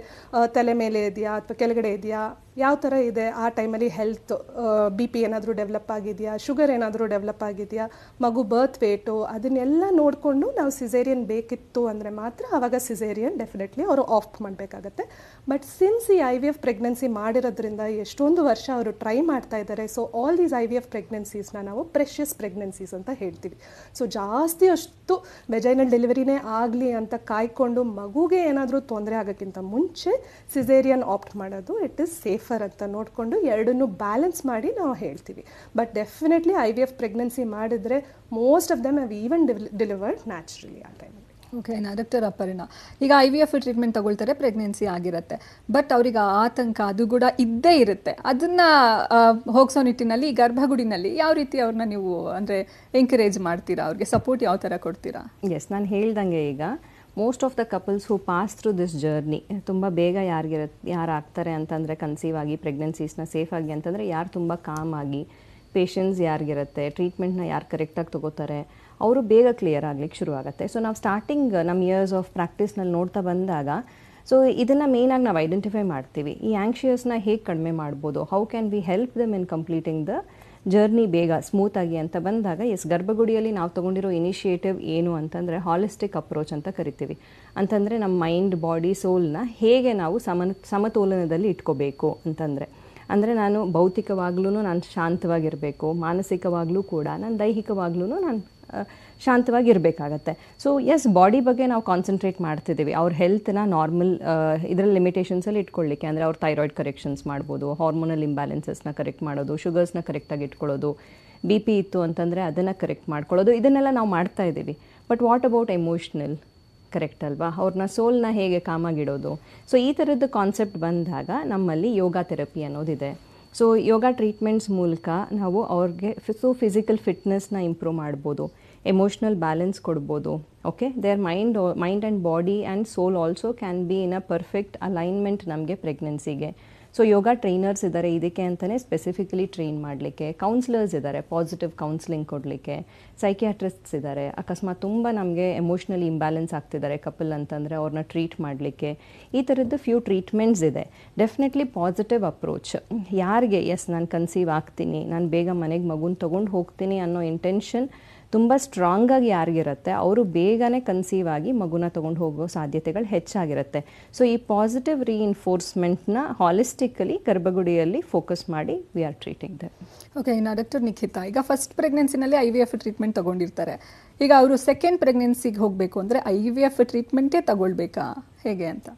ತಲೆ ಮೇಲೆ ಇದೆಯಾ ಅಥವಾ ಕೆಳಗಡೆ ಇದೆಯಾ, ಯಾವ ಥರ ಇದೆ ಆ ಟೈಮಲ್ಲಿ ಹೆಲ್ತ್ ಬಿ ಪಿ ಏನಾದರೂ ಡೆವಲಪ್ ಆಗಿದೆಯಾ, ಶುಗರ್ ಏನಾದರೂ ಡೆವಲಪ್ ಆಗಿದೆಯಾ, ಮಗು ಬರ್ತ್ ವೇಟು, ಅದನ್ನೆಲ್ಲ ನೋಡಿಕೊಂಡು ನಾವು ಸಿಸೇರಿಯನ್ ಬೇಕಿತ್ತು ಅಂದರೆ ಮಾತ್ರ ಆವಾಗ ಸಿಸೇರಿಯನ್ ಡೆಫಿನೆಟ್ಲಿ ಅವರು ಆಫ್ ಮಾಡಬೇಕಾಗತ್ತೆ. ಬಟ್ ಸಿನ್ಸ್ ಈ ಐ ವಿ ಎಫ್ ಪ್ರೆಗ್ನೆನ್ಸಿ ಮಾಡಿರೋದ್ರಿಂದ ಎಷ್ಟೊಂದು ವರ್ಷ ಅವರು ಟ್ರೈ ಮಾಡ್ತಾ ಇದ್ದಾರೆ so all these I V F ಪ್ರೆಗ್ನೆನ್ಸೀಸ್ನ ನಾವು ಪ್ರೆಷಿಯಸ್ ಪ್ರೆಗ್ನೆನ್ಸೀಸ್ ಅಂತ ಹೇಳ್ತೀವಿ. ಸೊ ಜಾಸ್ತಿ ಅಷ್ಟು ವೆಜೈನಲ್ ಡೆಲಿವರಿನೇ ಆಗಲಿ ಅಂತ ಕಾಯ್ಕೊಂಡು ಮಗುಗೆ ಏನಾದರೂ ತೊಂದರೆ ಆಗೋಕ್ಕಿಂತ ಮುಂಚೆ ಸಿಸೇರಿಯನ್ ಆಪ್ಟ್ ಮಾಡೋದು ಇಟ್ ಇಸ್ ಸೇಫರ್ ಅಂತ ನೋಡಿಕೊಂಡು ಎರಡನ್ನೂ ಬ್ಯಾಲೆನ್ಸ್ ಮಾಡಿ ನಾವು ಹೇಳ್ತೀವಿ. But definitely I V F pregnancy ಮಾಡಿದರೆ most of them have even delivered naturally ಆ ಟೈಮಲ್ಲಿ ಓಕೆ ಡಾಕ್ಟರ್ ಅಪರ್ಣ ಈಗ ಐ ವಿ ಎಫ್ ಟ್ರೀಟ್ಮೆಂಟ್ ತಗೊಳ್ತಾರೆ ಪ್ರೆಗ್ನೆನ್ಸಿ ಆಗಿರುತ್ತೆ. ಬಟ್ ಅವ್ರಿಗೆ ಆ ಆತಂಕ ಅದು ಕೂಡ ಇದ್ದೇ ಇರುತ್ತೆ. ಅದನ್ನ ಹೋಗ್ಸೋ ನಿಟ್ಟಿನಲ್ಲಿ ಗರ್ಭಗುಡಿನಲ್ಲಿ ಯಾವ ರೀತಿ ಅವ್ರನ್ನ ನೀವು ಅಂದರೆ ಎಂಕರೇಜ್ ಮಾಡ್ತೀರಾ? ಅವ್ರಿಗೆ ಸಪೋರ್ಟ್ ಯಾವ ಥರ ಕೊಡ್ತೀರಾ? ಎಸ್ ನಾನು ಹೇಳ್ದಂಗೆ ಈಗ most of the couples who pass through this journey ತುಂಬ ಬೇಗ ಯಾರಿಗಿರತ್ತೆ ಯಾರು ಆಗ್ತಾರೆ ಅಂತಂದರೆ ಕನ್ಸೀವ್ ಆಗಿ ಪ್ರೆಗ್ನೆನ್ಸೀಸ್ನ ಸೇಫ್ ಆಗಿ ಅಂತಂದರೆ ಯಾರು ತುಂಬ ಕಾಮ್ ಆಗಿ ಪೇಷನ್ಸ್ ಯಾರಿಗಿರುತ್ತೆ ಟ್ರೀಟ್ಮೆಂಟ್ನ ಯಾರು ಕರೆಕ್ಟಾಗಿ ತಗೋತಾರೆ ಅವರು ಬೇಗ ಕ್ಲಿಯರ್ ಆಗಲಿಕ್ಕೆ ಶುರು ಆಗುತ್ತೆ ಸೊ ನಾವು ಸ್ಟಾರ್ಟಿಂಗ್ ನಮ್ಮ ಇಯರ್ಸ್ ಆಫ್ ಪ್ರಾಕ್ಟೀಸ್ನಲ್ಲಿ ನೋಡ್ತಾ ಬಂದಾಗ ಸೊ ಇದನ್ನು ಮೇಯ್ನಾಗಿ ನಾವು ಐಡೆಂಟಿಫೈ ಮಾಡ್ತೀವಿ. ಈ ಆ್ಯಂಕ್ಷಿಯಸ್ನ ಹೇಗೆ ಕಡಿಮೆ ಮಾಡ್ಬೋದು? How can we help them in completing the journey ಬೇಗ ಸ್ಮೂತಾಗಿ ಅಂತ ಬಂದಾಗ ಎಸ್ ಗರ್ಭಗುಡಿಯಲ್ಲಿ ನಾವು ತಗೊಂಡಿರೋ ಇನಿಷಿಯೇಟಿವ್ ಏನು ಅಂತಂದರೆ ಹಾಲಿಸ್ಟಿಕ್ ಅಪ್ರೋಚ್ ಅಂತ ಕರಿತೀವಿ. ಅಂತಂದರೆ ನಮ್ಮ ಮೈಂಡ್ ಬಾಡಿ ಸೋಲ್ನ ಹೇಗೆ ನಾವು ಸಮನ, ಸಮತೋಲನದಲ್ಲಿ ಇಟ್ಕೋಬೇಕು ಅಂತಂದರೆ. ಅಂದರೆ ನಾನು ಭೌತಿಕವಾಗ್ಲೂ ನಾನು ಶಾಂತವಾಗಿರಬೇಕು, ಮಾನಸಿಕವಾಗಲೂ ಕೂಡ, ನಾನು ದೈಹಿಕವಾಗ್ಲೂ ನಾನು ಶಾಂತವಾಗಿರಬೇಕಾಗತ್ತೆ. ಸೊ ಎಸ್ ಬಾಡಿ ಬಗ್ಗೆ ನಾವು ಕಾನ್ಸಂಟ್ರೇಟ್ ಮಾಡ್ತಿದ್ದೀವಿ. ಅವ್ರ ಹೆಲ್ತ್ನ ನಾರ್ಮಲ್ ಇದರ ಲಿಮಿಟೇಷನ್ಸಲ್ಲಿ ಇಟ್ಕೊಳ್ಳಿಕ್ಕೆ ಅಂದರೆ ಅವ್ರ ಥೈರಾಯ್ಡ್ ಕರೆಕ್ಷನ್ಸ್ ಮಾಡ್ಬೋದು ಹಾರ್ಮೋನಲ್ ಇಂಬ್ಯಾಲೆನ್ಸಸ್ನ ಕರೆಕ್ಟ್ ಮಾಡೋದು ಶುಗರ್ಸ್ನ ಕರೆಕ್ಟಾಗಿ ಇಟ್ಕೊಳ್ಳೋದು ಬಿ ಪಿ ಇತ್ತು ಅಂತಂದರೆ ಅದನ್ನು ಕರೆಕ್ಟ್ ಮಾಡ್ಕೊಳ್ಳೋದು. ಇದನ್ನೆಲ್ಲ ನಾವು ಮಾಡ್ತಾ ಇದ್ದೀವಿ. But what about emotional correct ಅಲ್ವಾ? ಅವ್ರನ್ನ ಸೋಲ್ನ ಹೇಗೆ ಕಾಮಾಗಿಡೋದು ಸೊ ಈ ಥರದ್ದು ಕಾನ್ಸೆಪ್ಟ್ ಬಂದಾಗ ನಮ್ಮಲ್ಲಿ ಯೋಗ ಥೆರಪಿ ಅನ್ನೋದಿದೆ. ಸೊ ಯೋಗ ಟ್ರೀಟ್ಮೆಂಟ್ಸ್ ಮೂಲಕ ನಾವು ಅವ್ರಿಗೆ ಸೊ ಫಿಸಿಕಲ್ ಫಿಟ್ನೆಸ್ನ ಇಂಪ್ರೂವ್ ಮಾಡ್ಬೋದು. ಎಮೋಷ್ನಲ್ ಬ್ಯಾಲೆನ್ಸ್ ಕೊಡ್ಬೋದು okay their mind mind and body and soul also can be in a perfect alignment ನಮಗೆ ಪ್ರೆಗ್ನೆನ್ಸಿಗೆ ಸೊ ಯೋಗ ಟ್ರೈನರ್ಸ್ ಇದ್ದಾರೆ ಇದಕ್ಕೆ ಅಂತಲೇ ಸ್ಪೆಸಿಫಿಕಲಿ ಟ್ರೈನ್ ಮಾಡಲಿಕ್ಕೆ. ಕೌನ್ಸಿಲರ್ಸ್ ಇದ್ದಾರೆ ಪಾಸಿಟಿವ್ ಕೌನ್ಸಿಲಿಂಗ್ ಕೊಡಲಿಕ್ಕೆ. ಸೈಕಿಯಾಟ್ರಿಸ್ಟ್ಸ್ ಇದ್ದಾರೆ ಅಕಸ್ಮಾತ್ ತುಂಬ ನಮಗೆ ಎಮೋಷ್ನಲಿ ಇಂಬ್ಯಾಲೆನ್ಸ್ ಆಗ್ತಿದ್ದಾರೆ ಕಪಲ್ ಅಂತಂದರೆ ಅವ್ರನ್ನ ಟ್ರೀಟ್ ಮಾಡಲಿಕ್ಕೆ. ಈ ಥರದ್ದು ಫ್ಯೂ ಟ್ರೀಟ್ಮೆಂಟ್ಸ್ ಇದೆ. ಡೆಫಿನೆಟ್ಲಿ ಪಾಸಿಟಿವ್ ಅಪ್ರೋಚ್ ಯಾರಿಗೆ ಎಸ್ ನಾನು ಕನ್ಸೀವ್ ಆಗ್ತೀನಿ, ನಾನು ಬೇಗ ಮನೆಗೆ ಮಗುನ ತೊಗೊಂಡು ಹೋಗ್ತೀನಿ ಅನ್ನೋ ಇಂಟೆನ್ಷನ್ ತುಂಬ ಸ್ಟ್ರಾಂಗಾಗಿ ಯಾರಿಗಿರುತ್ತೆ, ಅವರು ಬೇಗನೆ ಕನ್ಸೀವ್ ಆಗಿ ಮಗುನ ತೊಗೊಂಡು ಹೋಗೋ ಸಾಧ್ಯತೆಗಳು ಹೆಚ್ಚಾಗಿರುತ್ತೆ. ಸೊ ಈ ಪಾಸಿಟಿವ್ ರೀಇನ್ಫೋರ್ಸ್ಮೆಂಟ್ನ ಹಾಲಿಸ್ಟಿಕಲಿ ಗರ್ಭಗುಡಿಯಲ್ಲಿ ಫೋಕಸ್ ಮಾಡಿ we are treating the okay ಇನ್ನು ಡಾಕ್ಟರ್ ನಿಖಿತಾ, ಈಗ ಫಸ್ಟ್ ಪ್ರೆಗ್ನೆನ್ಸಿನಲ್ಲಿ ಐ ವಿ ಎಫ್ ಟ್ರೀಟ್ಮೆಂಟ್ ತಗೊಂಡಿರ್ತಾರೆ. ಈಗ ಅವರು ಸೆಕೆಂಡ್ ಪ್ರೆಗ್ನೆನ್ಸಿಗೆ ಹೋಗಬೇಕು ಅಂದರೆ ಐ ವಿ ಎಫ್ ಟ್ರೀಟ್ಮೆಂಟೇ ತಗೊಳ್ಬೇಕಾ? ಹೇಗೆ ಅಂತ?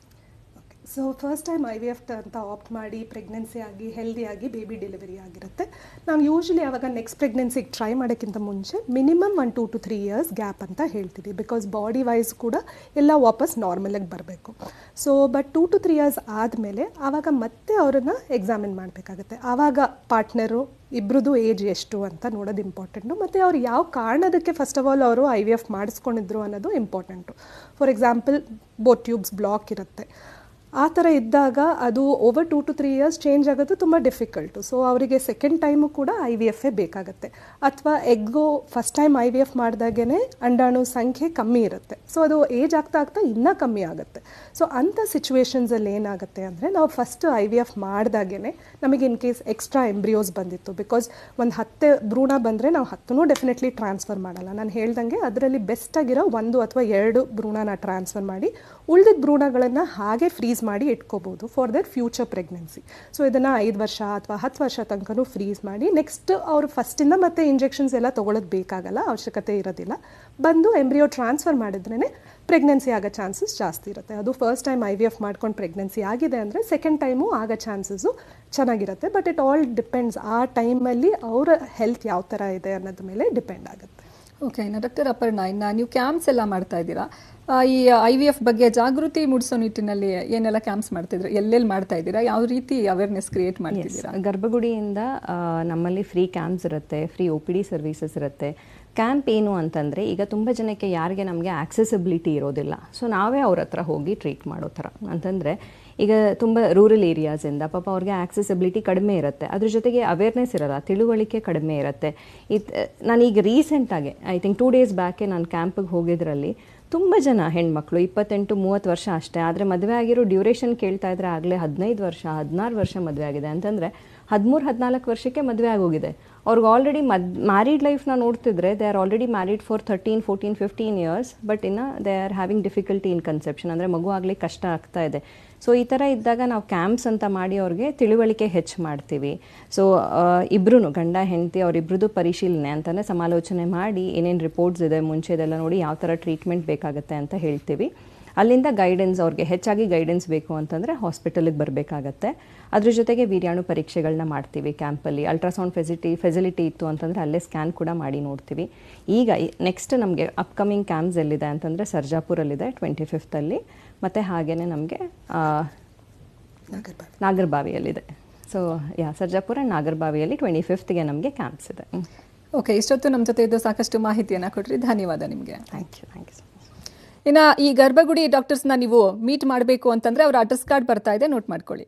So first time I V F ಅಂತ ಆಪ್ಟ್ ಮಾಡಿ ಪ್ರೆಗ್ನೆನ್ಸಿ ಆಗಿ ಹೆಲ್ದಿಯಾಗಿ ಬೇಬಿ ಡೆಲಿವರಿ ಆಗಿರುತ್ತೆ. ನಾವು ಯೂಶ್ವಲಿ ಆವಾಗ ನೆಕ್ಸ್ಟ್ ಪ್ರೆಗ್ನೆನ್ಸಿಗೆ ಟ್ರೈ ಮಾಡೋಕ್ಕಿಂತ ಮುಂಚೆ minimum one two to three years gap ಅಂತ ಹೇಳ್ತೀವಿ. ಬಿಕಾಸ್ ಬಾಡಿ ವೈಸ್ ಕೂಡ ಎಲ್ಲ ವಾಪಸ್ ನಾರ್ಮಲಾಗಿ ಬರಬೇಕು. So but two to three years ಆದಮೇಲೆ ಆವಾಗ ಮತ್ತೆ ಅವರನ್ನು ಎಕ್ಸಾಮಿನ್ ಮಾಡಬೇಕಾಗತ್ತೆ. ಆವಾಗ ಪಾರ್ಟ್ನರು ಇಬ್ಬರದು ಏಜ್ ಎಷ್ಟು ಅಂತ ನೋಡೋದು ಇಂಪಾರ್ಟೆಂಟು ಮತ್ತು ಅವ್ರು ಯಾವ ಕಾರಣದಕ್ಕೆ ಫಸ್ಟ್ ಆಫ್ ಆಲ್ ಅವರು ಐ ವಿ ಎಫ್ ಮಾಡಿಸ್ಕೊಂಡಿದ್ರು ಅನ್ನೋದು important for example both tubes block ಇರುತ್ತೆ. ಆ ಥರ ಇದ್ದಾಗ ಅದು over two to three years change ಆಗೋದು ತುಂಬ ಡಿಫಿಕಲ್ಟು ಸೊ ಅವರಿಗೆ ಸೆಕೆಂಡ್ ಟೈಮು ಕೂಡ ಐ ವಿ ಎಫೇ ಬೇಕಾಗುತ್ತೆ. ಅಥವಾ egg first time I V F ಮಾಡಿದಾಗೇ ಅಂಡಾಣು ಸಂಖ್ಯೆ ಕಮ್ಮಿ ಇರುತ್ತೆ. ಸೊ ಅದು ಏಜ್ ಆಗ್ತಾ ಆಗ್ತಾ ಇನ್ನೂ ಕಮ್ಮಿ ಆಗುತ್ತೆ. ಸೊ ಅಂಥ ಸಿಚುವೇಷನ್ಸಲ್ಲಿ ಏನಾಗುತ್ತೆ ಅಂದರೆ ನಾವು ಫಸ್ಟ್ ಐ ವಿ ಎಫ್ ಮಾಡಿದಾಗೇ ನಮಗೆ ಇನ್ ಕೇಸ್ ಎಕ್ಸ್ಟ್ರಾ ಎಂಬ್ರಿಯೋಸ್ ಬಂದಿತ್ತು. ಬಿಕಾಸ್ ಒಂದು ಹತ್ತೆ ಭ್ರೂಣ ಬಂದರೆ ನಾವು ಹತ್ತೂ ಡೆಫಿನೆಟ್ಲಿ ಟ್ರಾನ್ಸ್ಫರ್ ಮಾಡಲ್ಲ. ನಾನು ಹೇಳ್ದಂಗೆ ಅದರಲ್ಲಿ ಬೆಸ್ಟಾಗಿರೋ ಒಂದು ಅಥವಾ ಎರಡು ಭ್ರೂಣನ ಟ್ರಾನ್ಸ್ಫರ್ ಮಾಡಿ ಉಳಿದ ಭ್ರೂಣಗಳನ್ನು ಹಾಗೆ ಫ್ರೀಸ್ ಮಾಡಿ ಇಟ್ಕೋಬೋದು for their future pregnancy so ಇದನ್ನು ಐದು ವರ್ಷ ಅಥವಾ ಹತ್ತು ವರ್ಷ ತನಕನೂ ಫ್ರೀಸ್ ಮಾಡಿ ನೆಕ್ಸ್ಟ್ ಅವರು ಫಸ್ಟಿಂದ ಮತ್ತೆ ಇಂಜೆಕ್ಷನ್ಸ್ ಎಲ್ಲ ತೊಗೊಳೋದು ಬೇಕಾಗಲ್ಲ, ಅವಶ್ಯಕತೆ ಇರೋದಿಲ್ಲ. ಬಂದು ಎಂಬ್ರಿಯೋ ಟ್ರಾನ್ಸ್ಫರ್ ಮಾಡಿದ್ರೇ ಪ್ರೆಗ್ನೆನ್ಸಿ ಆಗೋ ಚಾನ್ಸಸ್ ಜಾಸ್ತಿ ಇರುತ್ತೆ. ಅದು first time I V F ಮಾಡ್ಕೊಂಡು ಪ್ರೆಗ್ನೆನ್ಸಿ ಆಗಿದೆ ಅಂದರೆ ಸೆಕೆಂಡ್ ಟೈಮು ಆಗೋ ಚಾನ್ಸಸ್ಸು ಚೆನ್ನಾಗಿರುತ್ತೆ. ಬಟ್ ಇಟ್ ಆಲ್ ಡಿಪೆಂಡ್ಸ್ ಆ ಟೈಮಲ್ಲಿ ಅವರ ಹೆಲ್ತ್ ಯಾವ ಥರ ಇದೆ ಅನ್ನೋದ್ರ ಮೇಲೆ ಡಿಪೆಂಡ್ ಆಗುತ್ತೆ. ಓಕೆ ಡಾಕ್ಟರ್ ಅಪರ್ಣ ಇನ್ನು ನೀವು ಕ್ಯಾಂಪ್ಸ್ ಎಲ್ಲ ಮಾಡ್ತಾ ಇದ್ದೀರಾ? ಈ ಐ ವಿ ಎಫ್ ಬಗ್ಗೆ ಜಾಗೃತಿ ಮೂಡಿಸೋ ನಿಟ್ಟಿನಲ್ಲಿ ಏನೆಲ್ಲ ಕ್ಯಾಂಪ್ಸ್ ಮಾಡ್ತಿದ್ರು? ಎಲ್ಲೆಲ್ಲಿ ಮಾಡ್ತಾ ಇದ್ದೀರಾ? ಯಾವ ರೀತಿ ಅವೇರ್ನೆಸ್ ಕ್ರಿಯೇಟ್ ಮಾಡ್ತಿದ್ದೀರಾ? ಗರ್ಭಗುಡಿಯಿಂದ ನಮ್ಮಲ್ಲಿ ಫ್ರೀ ಕ್ಯಾಂಪ್ಸ್ ಇರುತ್ತೆ free O P D services ಇರುತ್ತೆ. ಕ್ಯಾಂಪ್ ಏನು ಅಂತಂದರೆ, ಈಗ ತುಂಬ ಜನಕ್ಕೆ ಯಾರಿಗೆ ನಮಗೆ ಆಕ್ಸೆಸಿಬಿಲಿಟಿ ಇರೋದಿಲ್ಲ. ಸೊ ನಾವೇ ಅವ್ರ ಹತ್ರ ಹೋಗಿ ಟ್ರೀಟ್ ಮಾಡೋ ಥರ. ಅಂತಂದರೆ ಈಗ ತುಂಬ ರೂರಲ್ ಏರಿಯಾಸಿಂದ ಪಾಪ ಅವ್ರಿಗೆ ಆಕ್ಸೆಸಿಬಿಲಿಟಿ ಕಡಿಮೆ ಇರುತ್ತೆ. ಅದ್ರ ಜೊತೆಗೆ ಅವೇರ್ನೆಸ್ ಇರಲ್ಲ, ತಿಳುವಳಿಕೆ ಕಡಿಮೆ ಇರುತ್ತೆ. ಇದು ನಾನೀಗ ರೀಸೆಂಟಾಗಿ ಐ ಥಿಂಕ್ ಟೂ ಡೇಸ್ ಬ್ಯಾಕೆ ನಾನು ಕ್ಯಾಂಪಿಗೆ ಹೋಗಿದ್ರಲ್ಲಿ ತುಂಬ ಜನ ಹೆಣ್ಮಕ್ಳು, ಇಪ್ಪತ್ತೆಂಟು, ಮೂವತ್ತು ವರ್ಷ ಅಷ್ಟೇ, ಆದರೆ ಮದುವೆ ಆಗಿರೋ ಡ್ಯೂರೇಷನ್ ಕೇಳ್ತಾ ಇದ್ರೆ ಆಗಲೇ ಹದಿನೈದು ವರ್ಷ, ಹದಿನಾರು ವರ್ಷ ಮದುವೆ ಆಗಿದೆ. ಅಂತಂದರೆ ಹದಿಮೂರು, ಹದಿನಾಲ್ಕು ವರ್ಷಕ್ಕೆ ಮದುವೆ ಆಗೋಗಿದೆ. ಅವ್ರಿಗೆ ಆಲ್ರೆಡಿ ಮದ್ ಮ್ಯಾರಿಡ್ ಲೈಫ್ನ ನೋಡ್ತಿದ್ರೆ they are already married for thirteen fourteen fifteen years but ಇನ್ನು they are having difficulty in conception ಅಂದರೆ ಮಗು ಆಗಲಿ ಕಷ್ಟ ಆಗ್ತಾ ಇದೆ. ಸೊ ಈ ಥರ ಇದ್ದಾಗ ನಾವು ಕ್ಯಾಂಪ್ಸ್ ಅಂತ ಮಾಡಿ ಅವ್ರಿಗೆ ತಿಳುವಳಿಕೆ ಹೆಚ್ಚು ಮಾಡ್ತೀವಿ. ಸೊ ಇಬ್ಬರೂ ಗಂಡ, ಹೆಂಡತಿ ಅವರಿಬ್ರದ್ದು ಪರಿಶೀಲನೆ ಅಂತಲೇ ಸಮಾಲೋಚನೆ ಮಾಡಿ ಏನೇನು ರಿಪೋರ್ಟ್ಸ್ ಇದೆ ಮುಂಚೆದೆಲ್ಲ ನೋಡಿ ಯಾವ ಥರ ಟ್ರೀಟ್ಮೆಂಟ್ ಬೇಕಾಗುತ್ತೆ ಅಂತ ಹೇಳ್ತೀವಿ. ಅಲ್ಲಿಂದ ಗೈಡೆನ್ಸ್ ಅವ್ರಿಗೆ ಹೆಚ್ಚಾಗಿ ಗೈಡೆನ್ಸ್ ಬೇಕು ಅಂತಂದರೆ ಹಾಸ್ಪಿಟಲಿಗೆ ಬರಬೇಕಾಗತ್ತೆ. ಅದ್ರ ಜೊತೆಗೆ ವೀರ್ಯಾಣು ಪರೀಕ್ಷೆಗಳನ್ನ ಮಾಡ್ತೀವಿ ಕ್ಯಾಂಪಲ್ಲಿ ಅಲ್ಟ್ರಾಸೌಂಡ್ ಫೆಸಿಟಿ ಫೆಸಿಲಿಟಿ ಇತ್ತು ಅಂತಂದರೆ ಅಲ್ಲೇ ಸ್ಕ್ಯಾನ್ ಕೂಡ ಮಾಡಿ ನೋಡ್ತೀವಿ. ಈಗ ನೆಕ್ಸ್ಟ್ ನಮಗೆ ಅಪ್ಕಮಿಂಗ್ ಕ್ಯಾಂಪ್ಸ್ ಎಲ್ಲಿದೆ ಅಂತಂದರೆ ಸರ್ಜಾಪುರಲ್ಲಿದೆ ಟ್ವೆಂಟಿ ಫಿಫ್ತಲ್ಲಿ ಮತ್ತು ಹಾಗೆಯೇ ನಮಗೆ ನಾಗರ್ಬಾವಿ. ನಾಗರಬಾವಿಯಲ್ಲಿದೆ. ಸೊ ಯಾ ಸರ್ಜಾಪುರ ನಾಗರಬಾವಿಯಲ್ಲಿ ಟ್ವೆಂಟಿ ಫಿಫ್ತ್ಗೆ ನಮಗೆ ಕ್ಯಾಂಪ್ಸ್ ಇದೆ. ಓಕೆ ಇಷ್ಟೊತ್ತು ನಮ್ಮ ಜೊತೆ ಇದ್ದು ಸಾಕಷ್ಟು ಮಾಹಿತಿಯನ್ನು ಕೊಟ್ಟರಿ ಧನ್ಯವಾದ ನಿಮಗೆ. ಥ್ಯಾಂಕ್ ಯು ಥ್ಯಾಂಕ್ ಯು ಇನ್ನು ಈ ಗರ್ಭಗುಡಿ ಡಾಕ್ಟರ್ಸ್ನ ನೀವು ಮೀಟ್ ಮಾಡಬೇಕು ಅಂತಂದ್ರೆ ಅವ್ರ ಅಡ್ರೆಸ್ ಕಾರ್ಡ್ ಬರ್ತಾ ಇದೆ ನೋಟ್ ಮಾಡ್ಕೊಳ್ಳಿ.